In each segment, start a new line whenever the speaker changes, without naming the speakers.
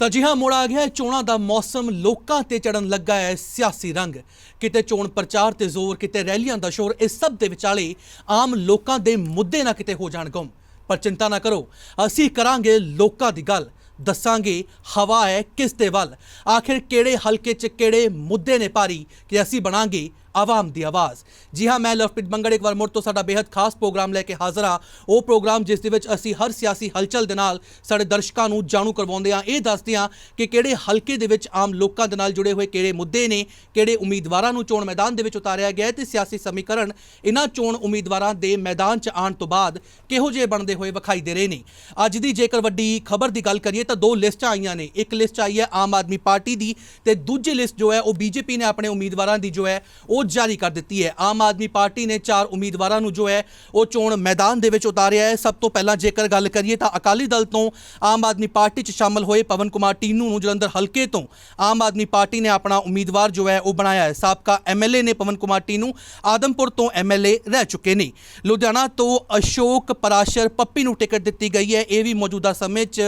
ਤਾਂ ਜੀ ਹਾਂ, ਮੋੜ ਆ ਗਿਆ ਚੋਣਾਂ ਦਾ ਮੌਸਮ ਲੋਕਾਂ ਤੇ ਚੜਨ ਲੱਗਾ ਹੈ ਸਿਆਸੀ ਰੰਗ। ਕਿਤੇ ਚੋਣ ਪ੍ਰਚਾਰ ਤੇ ਜ਼ੋਰ, ਕਿਤੇ ਰੈਲੀਆਂ ਦਾ ਸ਼ੋਰ, ਇਸ ਸਭ ਦੇ ਵਿਚਾਲੇ ਆਮ ਲੋਕਾਂ ਦੇ ਮੁੱਦੇ ਨਾ ਕਿਤੇ ਹੋ ਜਾਣ ਗੁੰਮ। ਪਰ ਚਿੰਤਾ ਨਾ ਕਰੋ, ਅਸੀਂ ਕਰਾਂਗੇ ਲੋਕਾਂ ਦੀ ਗੱਲ। ਦੱਸਾਂਗੇ ਹਵਾ ਹੈ ਕਿਸ ਦੇ ਵੱਲ। ਆਖਿਰ ਕਿਹੜੇ ਹਲਕੇ 'ਚ ਕਿਹੜੇ ਮੁੱਦੇ ਨੇ ਭਾਰੀ ਕਿ ਅਸੀਂ ਬਣਾਂਗੇ ਆਵਾਮ ਦੀ ਆਵਾਜ਼ ਜੀ ਹਾਂ ਮੈਂ ਲਵਪ੍ਰੀਤ ਬੰਗੜ ਇੱਕ ਵਾਰ ਮੁੜ ਤੋਂ ਸਾਡਾ ਬੇहद ਖਾਸ ਪ੍ਰੋਗਰਾਮ ਲੈ ਕੇ ਹਾਜ਼ਰ ਹਾਂ ਉਹ ਪ੍ਰੋਗਰਾਮ ਜਿਸ ਦੇ ਵਿੱਚ ਅਸੀਂ ਹਰ ਸਿਆਸੀ ਹਲਚਲ ਦੇ ਨਾਲ ਸਾਡੇ ਦਰਸ਼ਕਾਂ ਨੂੰ ਜਾਣੂ ਕਰਵਾਉਂਦੇ ਹਾਂ ਇਹ ਦੱਸਦੇ ਹਾਂ ਕਿ ਕਿਹੜੇ ਹਲਕੇ ਦੇ ਵਿੱਚ ਆਮ ਲੋਕਾਂ ਦੇ ਨਾਲ ਜੁੜੇ ਹੋਏ ਕਿਹੜੇ ਮੁੱਦੇ ਨੇ ਕਿਹੜੇ ਉਮੀਦਵਾਰਾਂ ਨੂੰ ਚੋਣ ਮੈਦਾਨ ਦੇ ਵਿੱਚ ਉਤਾਰਿਆ ਗਿਆ ਹੈ ਤੇ ਸਿਆਸੀ ਸਮੀਕਰਨ ਇਹਨਾਂ ਚੋਣ ਉਮੀਦਵਾਰਾਂ ਦੇ ਮੈਦਾਨ 'ਚ ਆਉਣ ਤੋਂ ਬਾਅਦ ਕਿਹੋ ਜਿਹੇ ਬਣਦੇ ਹੋਏ ਵਿਖਾਈ ਦੇ ਰਹੇ ਨੇ ਅੱਜ ਦੀ ਜੇਕਰ ਵੱਡੀ ਖਬਰ ਦੀ ਗੱਲ ਕਰੀਏ ਤਾਂ ਦੋ ਲਿਸਟਾਂ ਆਈਆਂ ਨੇ ਇੱਕ ਲਿਸਟ ਆਈ ਹੈ ਆਮ ਆਦਮੀ ਪਾਰਟੀ ਦੀ ਤੇ ਦੂਜੀ ਲਿਸਟ ਜੋ ਹੈ ਉਹ ਬੀਜੇਪੀ ਨੇ ਆਪਣੇ ਉਮੀਦਵਾਰਾਂ ਦੀ ਜੋ ਹੈ ਉਹ ਉਹ ਜਾਰੀ ਕਰ ਦਿੱਤੀ ਹੈ। ਆਮ ਆਦਮੀ ਪਾਰਟੀ ਨੇ ਚਾਰ ਉਮੀਦਵਾਰਾਂ ਨੂੰ ਜੋ ਹੈ, ਉਹ ਚੋਣ ਮੈਦਾਨ ਦੇ ਵਿੱਚ ਉਤਾਰਿਆ ਹੈ। ਸਭ ਤੋਂ ਪਹਿਲਾਂ ਜੇਕਰ ਗੱਲ ਕਰੀਏ ਤਾਂ ਅਕਾਲੀ ਦਲ ਤੋਂ ਆਮ ਆਦਮੀ ਪਾਰਟੀ 'ਚ ਸ਼ਾਮਲ ਹੋਏ ਪਵਨ ਕੁਮਾਰ ਟੀਨੂ ਨੂੰ ਜਲੰਧਰ ਹਲਕੇ ਤੋਂ ਆਮ ਆਦਮੀ ਪਾਰਟੀ ਨੇ ਆਪਣਾ ਉਮੀਦਵਾਰ ਜੋ ਹੈ, ਉਹ ਬਣਾਇਆ ਹੈ। ਸਾਬਕਾ ਐਮਐਲਏ ਨੇ ਪਵਨ ਕੁਮਾਰ ਟੀਨੂ, ਆਦਮਪੁਰ ਤੋਂ ਐਮਐਲਏ ਰਹਿ ਚੁੱਕੇ ਨੇ। ਲੁਧਿਆਣਾ ਤੋਂ ਅਸ਼ੋਕ ਪਰਾਸ਼ਰ ਪੱਪੀ ਨੂੰ ਟਿਕਟ ਦਿੱਤੀ ਗਈ ਹੈ। ਇਹ ਵੀ ਮੌਜੂਦਾ ਸਮੇਂ 'ਚ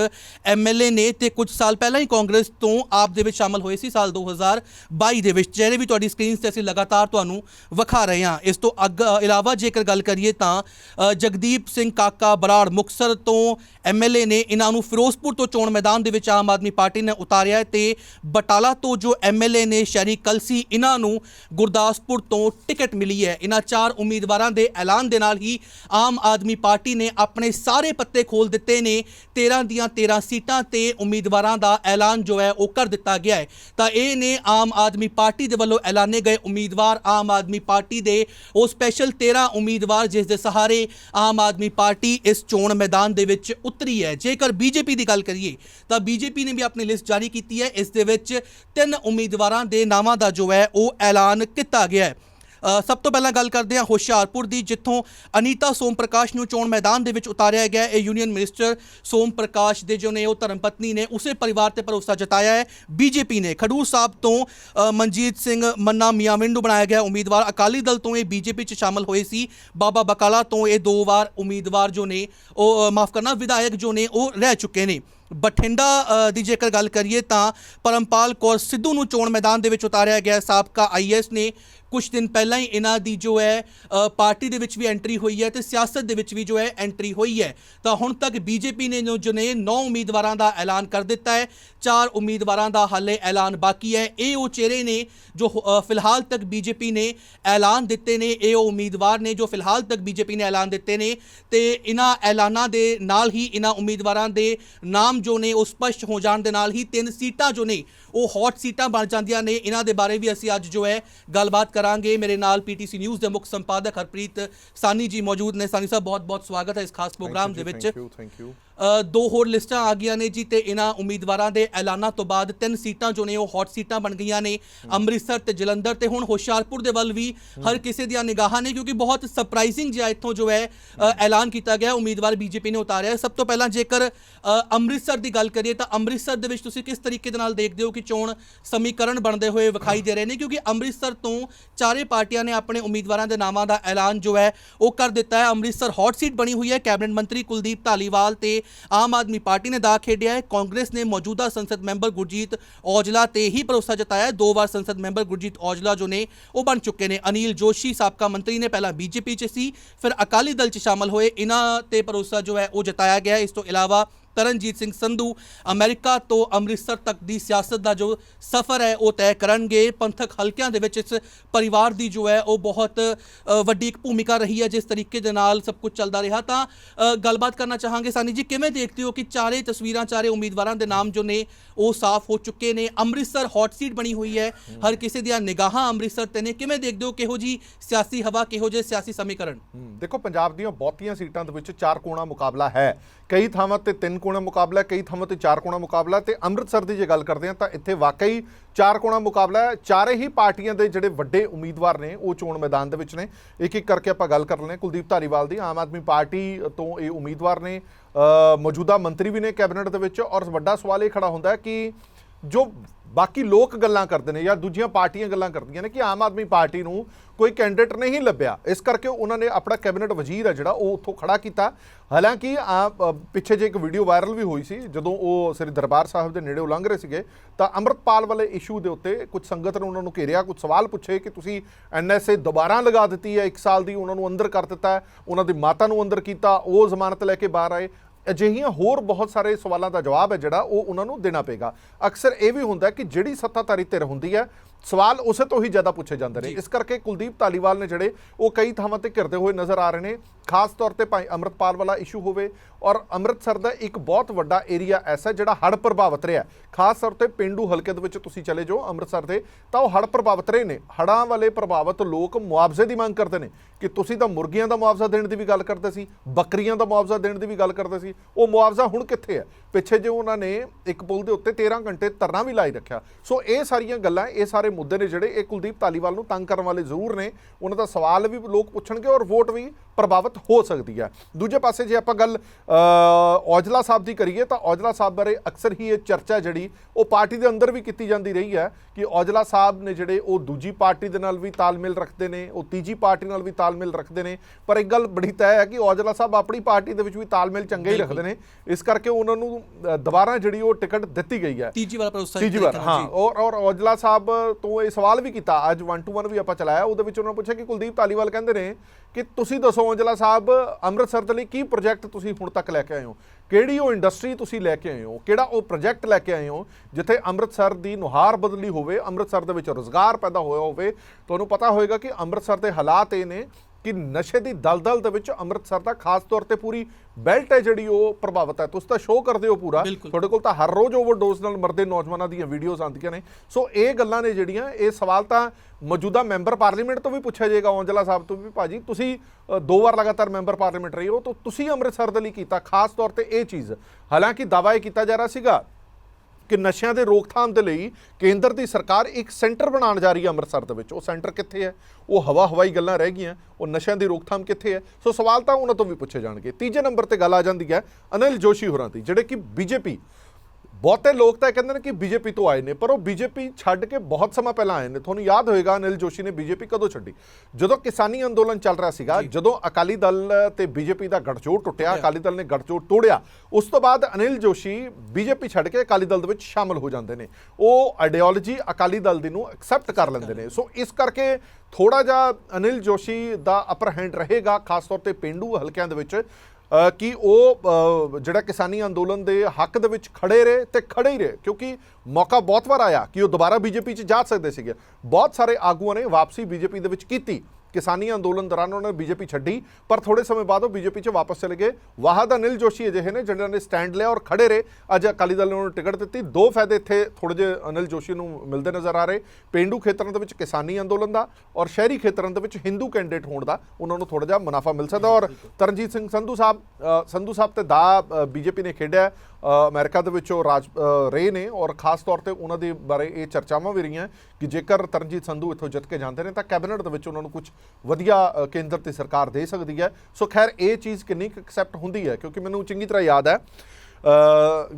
ਐਮਐਲਏ ਨੇ ਤੇ ਕੁਝ ਸਾਲ ਪਹਿਲਾਂ ਹੀ ਕਾਂਗਰਸ ਤੋਂ ਆਪ ਦੇ ਵਿੱਚ ਸ਼ਾਮਲ ਹੋਏ ਸੀ, ਸਾਲ 2022 ਦੇ ਵਿੱਚ। ਜਿਹੜੇ ਵੀ ਤੁਹਾਡੀ ਸਕਰੀਨ ਤੇ ਅਸੀਂ ਲਗਾਤਾਰ ਤੁਹਾਨੂੰ ਵਿਖਾ ਰਹੇ ਹਾਂ। ਇਸ ਤੋਂ ਅੱਗ ਇਲਾਵਾ ਜੇਕਰ ਗੱਲ ਕਰੀਏ ਤਾਂ ਜਗਦੀਪ ਸਿੰਘ ਕਾਕਾ, ਬਰਾੜ ਮੁਕਸਰ ਤੋਂ ਐਮਐਲਏ ਨੇ ਇਹਨਾਂ ਨੂੰ ਫਿਰੋਜ਼ਪੁਰ ਤੋਂ ਚੋਣ ਮੈਦਾਨ ਦੇ ਵਿੱਚ ਆਮ ਆਦਮੀ ਪਾਰਟੀ ਨੇ ਉਤਾਰਿਆ ਤੇ ਬਟਾਲਾ ਤੋਂ ਜੋ ਐਮਐਲਏ ਨੇ ਸ਼ਹਿਰੀ ਕਲਸੀ, ਇਹਨਾਂ ਨੂੰ ਗੁਰਦਾਸਪੁਰ ਤੋਂ ਟਿਕਟ ਮਿਲੀ ਹੈ। ਇਹਨਾਂ ਚਾਰ ਉਮੀਦਵਾਰਾਂ ਦੇ ਐਲਾਨ ਦੇ ਨਾਲ ਹੀ ਆਮ ਆਦਮੀ ਪਾਰਟੀ ਨੇ ਆਪਣੇ ਸਾਰੇ ਪੱਤੇ ਖੋਲ ਦਿੱਤੇ ਨੇ। 13 ਦੀਆਂ 13 ਸੀਟਾਂ ਤੇ ਉਮੀਦਵਾਰਾਂ ਦਾ ਐਲਾਨ ਜੋ ਹੈ ਉਹ ਕਰ ਦਿੱਤਾ ਗਿਆ ਹੈ। ਤਾਂ ਇਹ ਨੇ ਆਮ ਆਦਮੀ ਪਾਰਟੀ ਦੇ ਵੱਲੋਂ ਐਲਾਨੇ ਗਏ ਉਮੀਦਵਾਰ ਆਮ ਆਦਮੀ ਪਾਰਟੀ ਦੇ ਉਹ ਸਪੈਸ਼ਲ 13 ਉਮੀਦਵਾਰ ਜਿਸ ਦੇ ਸਹਾਰੇ ਆਮ ਆਦਮੀ ਪਾਰਟੀ ਇਸ ਚੋਣ ਮੈਦਾਨ ਦੇ ਵਿੱਚ ਉਤਰੀ ਹੈ। ਜੇਕਰ ਬੀਜੇਪੀ ਦੀ ਗੱਲ ਕਰੀਏ, ਤਾਂ ਬੀਜੇਪੀ ਨੇ ਵੀ ਆਪਣੀ ਲਿਸਟ ਜਾਰੀ ਕੀਤੀ ਹੈ। ਇਸ ਦੇ ਵਿੱਚ ਤਿੰਨ ਉਮੀਦਵਾਰਾਂ ਦੇ ਨਾਵਾਂ ਦਾ ਜੋ ਹੈ, ਉਹ ਐਲਾਨ ਕੀਤਾ ਗਿਆ ਹੈ। ਸਭ ਤੋਂ ਪਹਿਲਾਂ ਗੱਲ ਕਰਦੇ ਹਾਂ ਹੁਸ਼ਿਆਰਪੁਰ ਦੀ, ਜਿੱਥੋਂ ਅਨੀਤਾ ਸੋਮ ਪ੍ਰਕਾਸ਼ ਨੂੰ ਚੋਣ ਮੈਦਾਨ ਦੇ ਵਿੱਚ ਉਤਾਰਿਆ ਗਿਆ ਇਹ ਯੂਨੀਅਨ ਮਿਨਿਸਟਰ ਸੋਮ ਪ੍ਰਕਾਸ਼ ਦੇ ਜੋ ਨੇ ਉਹ ਧਰਮ ਪਤਨੀ ਨੇ, ਉਸੇ ਪਰਿਵਾਰ ਤੇ ਭਰੋਸਾ ਜਤਾਇਆ ਹੈ। ਬੀਜੇਪੀ ਨੇ ਖਡੂਰ ਸਾਹਿਬ ਤੋਂ ਮਨਜੀਤ ਸਿੰਘ ਮੰਨਾ ਮੀਆਂਵਿੰਡੂ ਬਣਾਇਆ ਗਿਆ ਉਮੀਦਵਾਰ। ਅਕਾਲੀ ਦਲ ਤੋਂ ਇਹ ਬੀਜੇਪੀ 'ਚ ਸ਼ਾਮਲ ਹੋਏ ਸੀ। ਬਾਬਾ ਬਕਾਲਾ ਤੋਂ ਇਹ ਦੋ ਵਾਰ ਉਮੀਦਵਾਰ ਜੋ ਨੇ, ਉਹ ਮਾਫ ਕਰਨਾ, ਵਿਧਾਇਕ ਜੋ ਨੇ, ਉਹ ਰਹਿ ਚੁੱਕੇ ਨੇ। ਬਠਿੰਡਾ ਦੀ ਜੇਕਰ ਗੱਲ ਕਰੀਏ ਤਾਂ ਪਰਮਪਾਲ ਕੌਰ ਸਿੱਧੂ ਨੂੰ ਚੋਣ ਮੈਦਾਨ ਦੇ ਵਿੱਚ ਉਤਾਰਿਆ ਗਿਆ। ਹੈ। ਸਾਬਕਾ ਆਈਐਸ ਨੇ ਕੁਝ ਦਿਨ ਪਹਿਲਾਂ ਹੀ ਇਹਨਾਂ ਦੀ ਜੋ ਹੈ ਪਾਰਟੀ ਦੇ ਵਿੱਚ ਵੀ ਐਂਟਰੀ ਹੋਈ ਹੈ ਤੇ ਸਿਆਸਤ ਦੇ ਵਿੱਚ ਵੀ ਜੋ ਹੈ ਐਂਟਰੀ ਹੋਈ ਹੈ। ਤਾਂ ਹੁਣ ਤੱਕ ਬੀਜੇਪੀ ਨੇ ਜੋ ਜੋ ਨੇ 9 ਉਮੀਦਵਾਰਾਂ ਦਾ ਐਲਾਨ ਕਰ ਦਿੱਤਾ ਹੈ, ਚਾਰ ਉਮੀਦਵਾਰਾਂ ਦਾ ਹਾਲੇ ਐਲਾਨ ਬਾਕੀ ਹੈ। ਇਹ ਉਹ ਚਿਹਰੇ ਨੇ ਜੋ ਫਿਲਹਾਲ ਤੱਕ ਬੀਜੇਪੀ ਨੇ ਐਲਾਨ ਦਿੱਤੇ ਨੇ। ਇਹ ਉਹ ਉਮੀਦਵਾਰ ਨੇ ਜੋ ਫਿਲਹਾਲ ਤੱਕ ਬੀਜੇਪੀ ਨੇ ਐਲਾਨ ਦਿੱਤੇ ਨੇ ਤੇ ਇਹਨਾਂ ਐਲਾਨਾਂ ਦੇ ਨਾਲ ਹੀ ਇਹਨਾਂ ਉਮੀਦਵਾਰਾਂ ਦੇ ਨਾਮ ਜੋ ਨੇ ਉਹ ਸਪਸ਼ਟ ਹੋ ਜਾਣ ਦੇ ਨਾਲ ਹੀ ਤਿੰਨ ਸੀਟਾਂ ਜੋ ਨੇ ਉਹ ਹੌਟ ਸੀਟਾਂ ਬਣ ਜਾਂਦੀਆਂ ਨੇ। ਇਹਨਾਂ ਦੇ ਬਾਰੇ ਵੀ ਅਸੀਂ ਅੱਜ ਜੋ ਹੈ ਗੱਲਬਾਤ ਕਰਾਂਗੇ। ਮੇਰੇ ਨਾਲ ਪੀਟੀਸੀ ਨਿਊਜ਼ ਦੇ ਮੁੱਖ ਸੰਪਾਦਕ ਹਰਪ੍ਰੀਤ ਸਾਨੀ ਜੀ ਮੌਜੂਦ ਨੇ। ਸਾਨੀ ਸਾਹਿਬ ਬਹੁਤ ਬਹੁਤ ਸਵਾਗਤ ਹੈ ਇਸ ਖਾਸ ਪ੍ਰੋਗਰਾਮ ਦੇ ਵਿੱਚ।
ਥੈਂਕ ਯੂ ਥੈਂਕ ਯੂ
ਅ, ਦੋ ਹੋਰ ਲਿਸਟਾਂ ਆ ਗਈਆਂ ਨੇ ਜੀ ਤੇ ਇਹਨਾਂ ਉਮੀਦਵਾਰਾਂ ਦੇ ਐਲਾਨਾਂ ਤੋਂ ਬਾਅਦ ਤਿੰਨ ਸੀਟਾਂ ਜੋ ਨੇ ਉਹ ਹੌਟ ਸੀਟਾਂ ਬਣ ਗਈਆਂ ਨੇ। ਅੰਮ੍ਰਿਤਸਰ ਤੇ ਜਲੰਧਰ ਤੇ ਹੁਣ ਹੁਸ਼ਿਆਰਪੁਰ ਦੇ ਵੱਲ ਵੀ ਹਰ ਕਿਸੇ ਦੀਆਂ ਨਿਗਾਹਾਂ ਨੇ ਕਿਉਂਕਿ ਬਹੁਤ ਸਰਪ੍ਰਾਈਜ਼ਿੰਗ ਜਿਹਾ ਇੱਥੋਂ ਜੋ ਹੈ ਐਲਾਨ ਕੀਤਾ ਗਿਆ। ਉਮੀਦਵਾਰ ਬੀਜੇਪੀ ਨੇ ਉਤਾਰਿਆ। ਸਭ ਤੋਂ ਪਹਿਲਾਂ ਜੇਕਰ ਅੰਮ੍ਰਿਤਸਰ ਦੀ ਗੱਲ ਕਰੀਏ ਤਾਂ ਅੰਮ੍ਰਿਤਸਰ ਦੇ ਵਿੱਚ ਤੁਸੀਂ ਕਿਸ ਤਰੀਕੇ ਦੇ ਨਾਲ ਦੇਖਦੇ ਹੋ ਕਿ ਚੋਣ ਸਮੀਕਰਨ ਬਣਦੇ ਹੋਏ ਵਿਖਾਈ ਦੇ ਰਹੇ ਨੇ, ਕਿਉਂਕਿ ਅੰਮ੍ਰਿਤਸਰ ਤੋਂ ਚਾਰੇ ਪਾਰਟੀਆਂ ਨੇ ਆਪਣੇ ਉਮੀਦਵਾਰਾਂ ਦੇ ਨਾਮਾਂ ਦਾ ਐਲਾਨ ਜੋ ਹੈ ਉਹ ਕਰ ਦਿੱਤਾ ਹੈ। ਅੰਮ੍ਰਿਤਸਰ ਹੌਟ ਸੀਟ ਬਣੀ ਹੋਈ ਹੈ। ਕੈਬਨਿਟ ਮੰਤਰੀ ਕੁਲਦੀਪ ਧਾਲੀਵਾਲ ਤੇ ਆਮ ਆਦਮੀ ਪਾਰਟੀ ਨੇ ਦਾ ਖੇਡਿਆ ਹੈ। ਕਾਂਗਰਸ ਨੇ ਮੌਜੂਦਾ ਸੰਸਦ ਮੈਂਬਰ ਗੁਰਜੀਤ ਔਜਲਾ ਤੇ ਹੀ ਭਰੋਸਾ ਜਤਾਇਆ ਦੋ ਵਾਰ ਸੰਸਦ ਮੈਂਬਰ ਗੁਰਜੀਤ ਔਜਲਾ ਜੋ ਨੇ ਉਹ ਬਣ ਚੁੱਕੇ ਨੇ। ਅਨਿਲ ਜੋਸ਼ੀ ਸਾਬਕਾ ਮੰਤਰੀ ਨੇ ਪਹਿਲਾਂ ਬੀਜੇਪੀ 'ਚ ਸੀ, ਫਿਰ ਅਕਾਲੀ ਦਲ 'ਚ ਸ਼ਾਮਲ ਹੋਏ। ਇਹਨਾਂ ਤੇ ਭਰੋਸਾ ਜੋ ਹੈ ਉਹ ਜਤਾਇਆ ਗਿਆ। ਇਸ ਤੋਂ ਇਲਾਵਾ ਤਰਨਜੀਤ ਸਿੰਘ ਸੰਧੂ ਅਮਰੀਕਾ ਤੋਂ ਅੰਮ੍ਰਿਤਸਰ ਤੱਕ ਦੀ ਸਿਆਸਤ ਦਾ ਜੋ ਸਫ਼ਰ ਹੈ, ਉਹ ਤੈਅ ਕਰਨਗੇ। ਪੰਥਕ ਹਲਕਿਆਂ ਦੇ ਵਿੱਚ ਇਸ ਪਰਿਵਾਰ ਦੀ ਜੋ ਹੈ, ਉਹ ਬਹੁਤ ਵੱਡੀ ਇੱਕ ਭੂਮਿਕਾ ਰਹੀ ਹੈ, ਜਿਸ ਤਰੀਕੇ ਦੇ ਨਾਲ ਸਭ ਕੁਝ ਚੱਲਦਾ ਰਿਹਾ। ਤਾਂ ਗੱਲਬਾਤ ਕਰਨਾ ਚਾਹਾਂਗੇ ਸਾਨੀ ਜੀ, ਕਿਵੇਂ ਦੇਖਦੇ ਹੋ ਕਿ ਚਾਰੇ ਤਸਵੀਰਾਂ, ਚਾਰੇ ਉਮੀਦਵਾਰਾਂ ਦੇ ਨਾਮ ਜੋ ਨੇ, ਉਹ ਸਾਫ਼ ਹੋ ਚੁੱਕੇ ਨੇ? ਅੰਮ੍ਰਿਤਸਰ ਹੌਟ ਸੀਟ ਬਣੀ ਹੋਈ ਹੈ। ਹਰ ਕਿਸੇ ਦੀਆਂ ਨਿਗਾਹਾਂ ਅੰਮ੍ਰਿਤਸਰ ਤੇ ਨੇ। ਕਿਵੇਂ ਦੇਖਦੇ ਹੋ ਕਿਹੋ ਜੀ ਸਿਆਸੀ ਹਵਾ, ਕਿਹੋ ਜਿਹੇ ਸਿਆਸੀ ਸਮੀਕਰਨ?
ਦੇਖੋ, ਪੰਜਾਬ ਦੀਆਂ ਬਹੁਤੀਆਂ ਸੀਟਾਂ ਦੇ ਵਿੱਚ ਚਾਰ ਕੋਣਾ ਮੁਕਾਬਲਾ ਹੈ। ਕਈ ਥਾਵਾਂ ਤੇ ਤਿੰਨ ਕੋਣਾ ਮੁਕਾਬਲਾ, ਕਈ ਥਾਵਾਂ ਤੇ ਚਾਰ ਕੋਣਾ ਮੁਕਾਬਲਾ ਹੈ ਤੇ ਅੰਮ੍ਰਿਤਸਰ ਦੀ ਜੇ ਗੱਲ ਕਰਦੇ ਹਾਂ ਤਾਂ ਇੱਥੇ ਵਾਕਈ ਚਾਰ ਕੋਣਾ ਮੁਕਾਬਲਾ ਹੈ। ਚਾਰੇ ਹੀ ਪਾਰਟੀਆਂ ਦੇ ਜਿਹੜੇ ਵੱਡੇ ਉਮੀਦਵਾਰ ਨੇ, ਉਹ ਚੋਣ ਮੈਦਾਨ ਦੇ ਵਿੱਚ ਨੇ। ਇੱਕ ਇੱਕ ਕਰਕੇ ਆਪਾਂ ਗੱਲ ਕਰ ਲੈਣੇ ਕੁਲਦੀਪ ਧਾਰੀਵਾਲ ਦੀ ਆਮ ਆਦਮੀ ਪਾਰਟੀ ਤੋਂ ਇਹ ਉਮੀਦਵਾਰ ਨੇ ਮੌਜੂਦਾ ਮੰਤਰੀ ਵੀ ਨੇ ਕੈਬਨਿਟ ਦੇ ਵਿੱਚ ਔਰ ਵੱਡਾ ਸਵਾਲ ਇਹ ਖੜਾ ਹੁੰਦਾ ਹੈ ਕਿ ਜੋ ਬਾਕੀ ਲੋਕ ਗੱਲਾਂ ਕਰਦੇ ਨੇ ਜਾਂ ਦੂਜੀਆਂ ਪਾਰਟੀਆਂ ਗੱਲਾਂ ਕਰਦੀਆਂ ਨੇ ਕਿ ਆਮ ਆਦਮੀ ਪਾਰਟੀ ਨੂੰ ਕੋਈ ਕੈਂਡੀਡੇਟ ਨਹੀਂ ਲੱਭਿਆ। ਇਸ ਕਰਕੇ ਉਹਨਾਂ ਨੇ ਆਪਣਾ ਕੈਬਨਿਟ ਵਜ਼ੀਰ ਹੈ ਜਿਹੜਾ, ਉਹ ਉੱਥੋਂ ਖੜਾ ਕੀਤਾ। ਹਾਲਾਂਕਿ ਆ ਪਿੱਛੇ ਜੇ ਇੱਕ ਵੀਡੀਓ ਵਾਇਰਲ ਵੀ ਹੋਈ ਸੀ, ਜਦੋਂ ਉਹ ਸ੍ਰੀ ਦਰਬਾਰ ਸਾਹਿਬ ਦੇ ਨੇੜੇ ਲੰਘ ਰਹੇ ਸੀਗੇ, ਤਾਂ ਅੰਮ੍ਰਿਤਪਾਲ ਵਾਲੇ ਇਸ਼ੂ ਦੇ ਉੱਤੇ ਕੁਝ ਸੰਗਤ ਨੇ ਉਹਨਾਂ ਨੂੰ ਘੇਰਿਆ, ਕੁਝ ਸਵਾਲ ਪੁੱਛੇ ਕਿ ਤੁਸੀਂ ਐਨਐਸਏ ਦੁਬਾਰਾ ਲਗਾ ਦਿੱਤੀ ਹੈ 1 ਸਾਲ ਦੀ ਉਹਨਾਂ ਨੂੰ ਅੰਦਰ ਕਰ ਦਿੱਤਾ ਉਹਨਾਂ ਦੀ ਮਾਤਾ ਨੂੰ ਅੰਦਰ ਕੀਤਾ, ਉਹ ਜ਼ਮਾਨਤ ਲੈ ਕੇ ਬਾਹਰ ਆਏ। ਅਜਿਹੀਆਂ ਹੋਰ ਬਹੁਤ ਸਾਰੇ ਸਵਾਲਾਂ ਦਾ ਜਵਾਬ ਹੈ ਜਿਹੜਾ ਉਹ ਉਹਨਾਂ ਨੂੰ ਦੇਣਾ ਪਏਗਾ। ਅਕਸਰ ਇਹ ਵੀ ਹੁੰਦਾ ਕਿ ਜਿਹੜੀ ਸੱਤਾਧਾਰੀ ਧਿਰ ਹੁੰਦੀ ਹੈ ਸਵਾਲ ਉਸੇ ਤੋਂ ਹੀ ਜ਼ਿਆਦਾ ਪੁੱਛੇ ਜਾਂਦੇ ਨੇ। ਇਸ ਕਰਕੇ ਕੁਲਦੀਪ ਧਾਲੀਵਾਲ ਨੇ ਜਿਹੜੇ ਉਹ ਕਈ ਥਾਵਾਂ ਤੇ ਘਿਰਦੇ ਹੋਏ ਨਜ਼ਰ ਆ ਰਹੇ ਨੇ। ਖਾਸ ਤੌਰ ਤੇ ਭਾਈ ਅੰਮ੍ਰਿਤਪਾਲ ਵਾਲਾ ਇਸ਼ੂ ਹੋਵੇ ਔਰ ਅੰਮ੍ਰਿਤਸਰ ਦਾ ਇੱਕ ਬਹੁਤ ਵੱਡਾ ਏਰੀਆ ਐਸਾ ਜਿਹੜਾ ਹੜ੍ਹ ਪ੍ਰਭਾਵਿਤ ਰਿਹਾ ਖਾਸ ਤੌਰ ਤੇ ਪਿੰਡੂ ਹਲਕੇ ਦੇ ਵਿੱਚ ਤੁਸੀਂ ਚਲੇ ਜਾਓ ਅੰਮ੍ਰਿਤਸਰ ਦੇ ਤਾਂ ਉਹ ਹੜ੍ਹ ਪ੍ਰਭਾਵਿਤ ਰਹੇ ਨੇ। ਹੜ੍ਹਾਂ ਵਾਲੇ ਪ੍ਰਭਾਵਿਤ ਲੋਕ ਮੁਆਵਜ਼ੇ ਦੀ ਮੰਗ ਕਰਦੇ ਨੇ ਕਿ ਤੁਸੀਂ ਤਾਂ ਮੁਰਗੀਆਂ ਦਾ ਮੁਆਵਜ਼ਾ ਦੇਣ ਦੀ ਵੀ ਗੱਲ ਕਰਦੇ ਸੀ ਬੱਕਰੀਆਂ ਦਾ ਮੁਆਵਜ਼ਾ ਦੇਣ ਦੀ ਵੀ ਗੱਲ ਕਰਦੇ ਸੀ। ਉਹ ਮੁਆਵਜ਼ਾ ਹੁਣ ਕਿੱਥੇ ਹੈ? ਪਿੱਛੇ ਜੇ ਉਹਨਾਂ ਨੇ ਇੱਕ ਪੁਲ ਦੇ ਉੱਤੇ 13 ਘੰਟੇ ਧਰਨਾ ਵੀ ਲਾਈ ਰੱਖਿਆ। ਸੋ ਇਹ ਸਾਰੀਆਂ ਗੱਲਾਂ ਇਹ ਸਾਰੇ ਮੁੱਦੇ ਨੇ ਜਿਹੜੇ ਇਹ ਕੁਲਦੀਪ ਧਾਲੀਵਾਲ ਨੂੰ ਤੰਗ ਕਰਨ ਵਾਲੇ ਜ਼ਰੂਰ ਨੇ। ਉਹਨਾਂ ਦਾ ਸਵਾਲ ਵੀ ਲੋਕ ਪੁੱਛਣਗੇ ਔਰ ਵੋਟ ਵੀ ਪ੍ਰਭਾਵਿਤ ਹੋ ਸਕਦੀ ਹੈ। ਦੂਜੇ ਪਾਸੇ ਜੇ ਆਪਾਂ ਗੱਲ ਔਜਲਾ ਸਾਹਿਬ ਦੀ ਕਰੀਏ ਤਾਂ ਔਜਲਾ ਸਾਹਿਬ ਬਾਰੇ ਅਕਸਰ ਹੀ ਇਹ ਚਰਚਾ ਜਿਹੜੀ ਉਹ ਪਾਰਟੀ ਦੇ ਅੰਦਰ ਵੀ ਕੀਤੀ ਜਾਂਦੀ ਰਹੀ ਹੈ ਕਿ ਔਜਲਾ ਸਾਹਿਬ ਨੇ ਜਿਹੜੇ ਉਹ ਦੂਜੀ ਪਾਰਟੀ ਦੇ ਨਾਲ ਵੀ ਤਾਲਮੇਲ ਰੱਖਦੇ ਨੇ ਉਹ ਤੀਜੀ ਪਾਰਟੀ ਨਾਲ ਵੀ ਤਾਲਮੇਲ ਰੱਖਦੇ ਨੇ। ਪਰ ਇੱਕ ਗੱਲ ਬੜੀ ਤੈਅ ਹੈ ਕਿ ਔਜਲਾ ਸਾਹਿਬ ਆਪਣੀ ਪਾਰਟੀ ਦੇ ਵਿੱਚ ਵੀ ਤਾਲਮੇਲ ਚੰਗਾ ਹੀ ਰੱਖਦੇ ਨੇ। ਇਸ ਕਰਕੇ ਉਹਨਾਂ ਨੂੰ ਦੁਬਾਰਾ ਜਿਹੜੀ ਉਹ ਟਿਕਟ ਦਿੱਤੀ ਗਈ ਹੈ।
ਤੀਜੀ ਵਾਰ ਭਰੋਸਾ
ਤੀਜੀ ਵਾਰ ਹਾਂ ਔਰ ਔਰ ਔਜਲਾ ਸਾਹਿਬ ਤੋਂ ਇਹ ਸਵਾਲ ਵੀ ਕੀਤਾ। ਅੱਜ 1 ਟੂ 1 ਵੀ ਆਪਾਂ ਚਲਾਇਆ ਉਹਦੇ ਵਿੱਚ ਉਹਨਾਂ ਨੇ ਪੁੱਛਿਆ ਕਿ ਕੁਲਦੀਪ ਧਾਲੀਵਾਲ ਕਹਿੰਦੇ ਨੇ ਕਿ ਤੁਸੀਂ ਦੱਸੋ ਔਜਲਾ ਸਾਹਿਬ ਅੰਮ੍ਰਿਤਸਰ ਦੇ ਲਈ ਕੀ ਪ੍ਰੋਜੈਕਟ ਤੁਸੀਂ ਹੁਣ ਤੱਕ ਲੈ ਕੇ ਆਏ ਹੋ? ਕਿਹੜੀ ਉਹ ਇੰਡਸਟਰੀ ਤੁਸੀਂ ਲੈ ਕੇ ਆਏ ਹੋ? ਕਿਹੜਾ ਉਹ ਪ੍ਰੋਜੈਕਟ ਲੈ ਕੇ ਆਏ ਹੋ ਜਿੱਥੇ ਅੰਮ੍ਰਿਤਸਰ ਦੀ ਨੁਹਾਰ ਬਦਲੀ ਹੋਵੇ ਅੰਮ੍ਰਿਤਸਰ ਦੇ ਵਿੱਚ ਰੋਜ਼ਗਾਰ ਪੈਦਾ ਹੋਇਆ ਹੋਵੇ? ਤੁਹਾਨੂੰ ਪਤਾ ਹੋਵੇਗਾ ਕਿ ਅੰਮ੍ਰਿਤਸਰ ਦੇ ਹਾਲਾਤ ਇਹ ਨੇ ਕਿ ਨਸ਼ੇ ਦੀ ਦਲਦਲ ਦੇ ਵਿੱਚ ਅੰਮ੍ਰਿਤਸਰ ਦਾ ਖਾਸ ਤੌਰ ਤੇ ਪੂਰੀ ਬੈਲਟ ਹੈ ਜਿਹੜੀ ਉਹ ਪ੍ਰਭਾਵਿਤ ਹੈ। ਤੁਸੀਂ ਤਾਂ ਸ਼ੋਅ ਕਰਦੇ ਹੋ ਪੂਰਾ। ਤੁਹਾਡੇ ਕੋਲ ਤਾਂ ਹਰ ਰੋਜ਼ ਓਵਰਡੋਜ਼ ਨਾਲ ਮਰਦੇ ਨੌਜਵਾਨਾਂ ਦੀਆਂ ਵੀਡੀਓਜ਼ ਆਉਂਦੀਆਂ ਨੇ। ਸੋ ਇਹ ਗੱਲਾਂ ਨੇ ਜਿਹੜੀਆਂ ਇਹ ਸਵਾਲ ਤਾਂ ਮੌਜੂਦਾ ਮੈਂਬਰ ਪਾਰਲੀਮੈਂਟ ਤੋਂ ਵੀ ਪੁੱਛਿਆ ਜਾਏਗਾ ਔਂਜਲਾ ਸਾਹਿਬ ਤੋਂ ਵੀ। ਭਾਜੀ ਤੁਸੀਂ ਦੋ ਵਾਰ ਲਗਾਤਾਰ ਮੈਂਬਰ ਪਾਰਲੀਮੈਂਟ ਰਹੇ ਹੋ ਤਾਂ ਤੁਸੀਂ ਅੰਮ੍ਰਿਤਸਰ ਦੇ ਲਈ ਕੀਤਾ ਖਾਸ ਤੌਰ ਤੇ ਇਹ ਚੀਜ਼। ਹਾਲਾਂਕਿ ਦਾਅਵਾ ਇਹ ਕੀਤਾ ਜਾ ਰਿਹਾ ਸੀਗਾ ਕਿ ਨਸ਼ਿਆਂ ਦੇ ਰੋਕਥਾਮ ਦੇ ਲਈ ਕੇਂਦਰ ਦੀ ਸਰਕਾਰ ਇੱਕ ਸੈਂਟਰ ਬਣਾਉਣ ਜਾ ਰਹੀ ਹੈ ਅੰਮ੍ਰਿਤਸਰ ਦੇ ਵਿੱਚ। ਉਹ ਸੈਂਟਰ ਕਿੱਥੇ ਹੈ? ਉਹ ਹਵਾ ਹਵਾਈ ਗੱਲਾਂ ਰਹਿ ਗਈਆਂ। ਉਹ ਨਸ਼ਿਆਂ ਦੀ ਰੋਕਥਾਮ ਕਿੱਥੇ ਹੈ? ਸੋ ਸਵਾਲ ਤਾਂ ਉਹਨਾਂ ਤੋਂ ਵੀ ਪੁੱਛੇ ਜਾਣਗੇ। ਤੀਜੇ ਨੰਬਰ ਤੇ ਗੱਲ ਆ ਜਾਂਦੀ ਹੈ ਅਨਿਲ ਜੋਸ਼ੀ ਹੋਰਾਂ ਦੀ, ਜਿਹੜੇ ਕਿ ਬੀਜੇਪੀ ਬਹੁਤੇ ਲੋਕ ਤਾਂ ਕਹਿੰਦੇ ਨੇ ਕਿ ਬੀਜੇਪੀ ਤੋਂ ਆਏ ਨੇ ਪਰ ਉਹ ਬੀਜੇਪੀ ਛੱਡ ਕੇ ਬਹੁਤ ਸਮਾਂ ਪਹਿਲਾਂ ਆਏ ਨੇ। ਤੁਹਾਨੂੰ ਯਾਦ ਹੋਏਗਾ ਅਨਿਲ ਜੋਸ਼ੀ ਨੇ ਬੀਜੇਪੀ ਕਦੋਂ ਛੱਡੀ? ਜਦੋਂ ਕਿਸਾਨੀ ਅੰਦੋਲਨ ਚੱਲ ਰਿਹਾ ਸੀਗਾ ਜਦੋਂ ਅਕਾਲੀ ਦਲ ਤੇ ਬੀਜੇਪੀ ਦਾ ਗੱਠਜੋੜ ਟੁੱਟਿਆ ਅਕਾਲੀ ਦਲ ਨੇ ਗੱਠਜੋੜ ਤੋੜਿਆ ਉਸ ਤੋਂ ਬਾਅਦ ਅਨਿਲ ਜੋਸ਼ੀ ਬੀਜੇਪੀ ਛੱਡ ਕੇ ਅਕਾਲੀ ਦਲ ਦੇ ਵਿੱਚ ਸ਼ਾਮਲ ਹੋ ਜਾਂਦੇ ਨੇ। ਉਹ ਆਈਡੀਓਲੋਜੀ ਅਕਾਲੀ ਦਲ ਦੀ ਨੂੰ ਐਕਸੈਪਟ ਕਰ ਲੈਂਦੇ ਨੇ। ਸੋ ਇਸ ਕਰਕੇ ਥੋੜਾ ਜਿਹਾ ਅਨਿਲ ਜੋਸ਼ੀ ਦਾ ਅਪਰ ਹੈਂਡ ਰਹੇਗਾ ਖਾਸ ਤੌਰ ਤੇ ਪਿੰਡੂ ਹਲਕਿਆਂ ਦੇ ਵਿੱਚ। ਕਿ ਉਹ ਜਿਹੜਾ ਕਿਸਾਨੀ ਅੰਦੋਲਨ ਦੇ ਹੱਕ ਦੇ ਵਿੱਚ ਖੜੇ ਰਹੇ ਤੇ ਖੜੇ ਹੀ ਰਹੇ, ਕਿਉਂਕਿ ਮੌਕਾ ਬਹੁਤ ਵਾਰ ਆਇਆ ਕਿ ਉਹ ਦੁਬਾਰਾ ਬੀਜੇਪੀ 'ਚ ਜਾ ਸਕਦੇ ਸੀਗੇ। ਬਹੁਤ ਸਾਰੇ ਆਗੂਆਂ ਨੇ ਵਾਪਸੀ ਬੀਜੇਪੀ ਦੇ ਵਿੱਚ ਕੀਤੀ। ਕਿਸਾਨੀ ਅੰਦੋਲਨ ਦੌਰਾਨ ਉਹਨਾਂ ਨੇ ਬੀਜੇਪੀ ਛੱਡੀ, ਪਰ ਥੋੜੇ ਸਮੇਂ ਬਾਅਦ ਉਹ ਬੀਜੇਪੀ 'ਚ ਵਾਪਸ ਚਲੇ ਗਏ। ਵਾਹਦ ਅਨਿਲ ਜੋਸ਼ੀ ਅਜਿਹੇ ਨੇ ਜਿਨ੍ਹਾਂ ਨੇ ਸਟੈਂਡ ਲਿਆ ਔਰ ਖੜੇ ਰਹੇ। ਅੱਜ ਅਕਾਲੀ ਦਲ ਨੇ ਉਹਨਾਂ ਨੂੰ ਟਿਕਟ ਦਿੱਤੀ। ਦੋ ਫਾਇਦੇ ਇੱਥੇ ਥੋੜੇ ਜਿਹੇ ਅਨਿਲ ਜੋਸ਼ੀ ਨੂੰ ਮਿਲਦੇ ਨਜ਼ਰ ਆ ਰਹੇ। ਪੇਂਡੂ ਖੇਤਰਾਂ ਦੇ ਵਿੱਚ ਕਿਸਾਨੀ ਅੰਦੋਲਨ ਦਾ ਔਰ ਸ਼ਹਿਰੀ ਖੇਤਰਾਂ ਦੇ ਵਿੱਚ ਹਿੰਦੂ ਕੈਂਡੀਡੇਟ ਹੋਣ ਦਾ ਉਹਨਾਂ ਨੂੰ ਥੋੜਾ ਜਿਹਾ ਮੁਨਾਫਾ ਮਿਲ ਸਕਦਾ ਔਰ ਤਰਨਜੀਤ ਸਿੰਘ ਸੰਧੂ ਸਾਹਿਬ ਸੰਧੂ ਸਾਹਿਬ ਤੇ ਦਾ ਬੀਜੇਪੀ ਨੇ ਖੇਡਿਆ। ਅਮਰੀਕਾ ਦੇ ਵਿੱਚ ਉਹ ਰਾਜ ਰਹੇ ਨੇ ਔਰ ਖਾਸ ਤੌਰ ਤੇ ਉਹਨਾਂ ਦੇ ਬਾਰੇ ਇਹ ਚਰਚਾਵਾਂ ਵੀ ਰਹੀਆਂ ਕਿ ਜੇਕਰ ਤਰਨਜੀਤ ਸੰਧੂ ਇੱਥੋਂ ਜਿੱਤ ਕੇ ਜਾਂਦੇ ਨੇ ਤਾਂ ਕੈਬਨਿਟ ਦੇ ਵਿੱਚ ਉਹਨਾਂ ਨੂੰ ਕੁਝ ਵਧੀਆ ਕੇਂਦਰ ਤੇ ਸਰਕਾਰ ਦੇ ਸਕਦੀ ਹੈ। ਸੋ ਖੈਰ, ਇਹ ਚੀਜ਼ ਕਿੰਨੀ ਕੁ ਐਕਸੈਪਟ ਹੁੰਦੀ ਹੈ? ਕਿਉਂਕਿ ਮੈਨੂੰ ਚੰਗੀ ਤਰ੍ਹਾਂ ਯਾਦ ਹੈ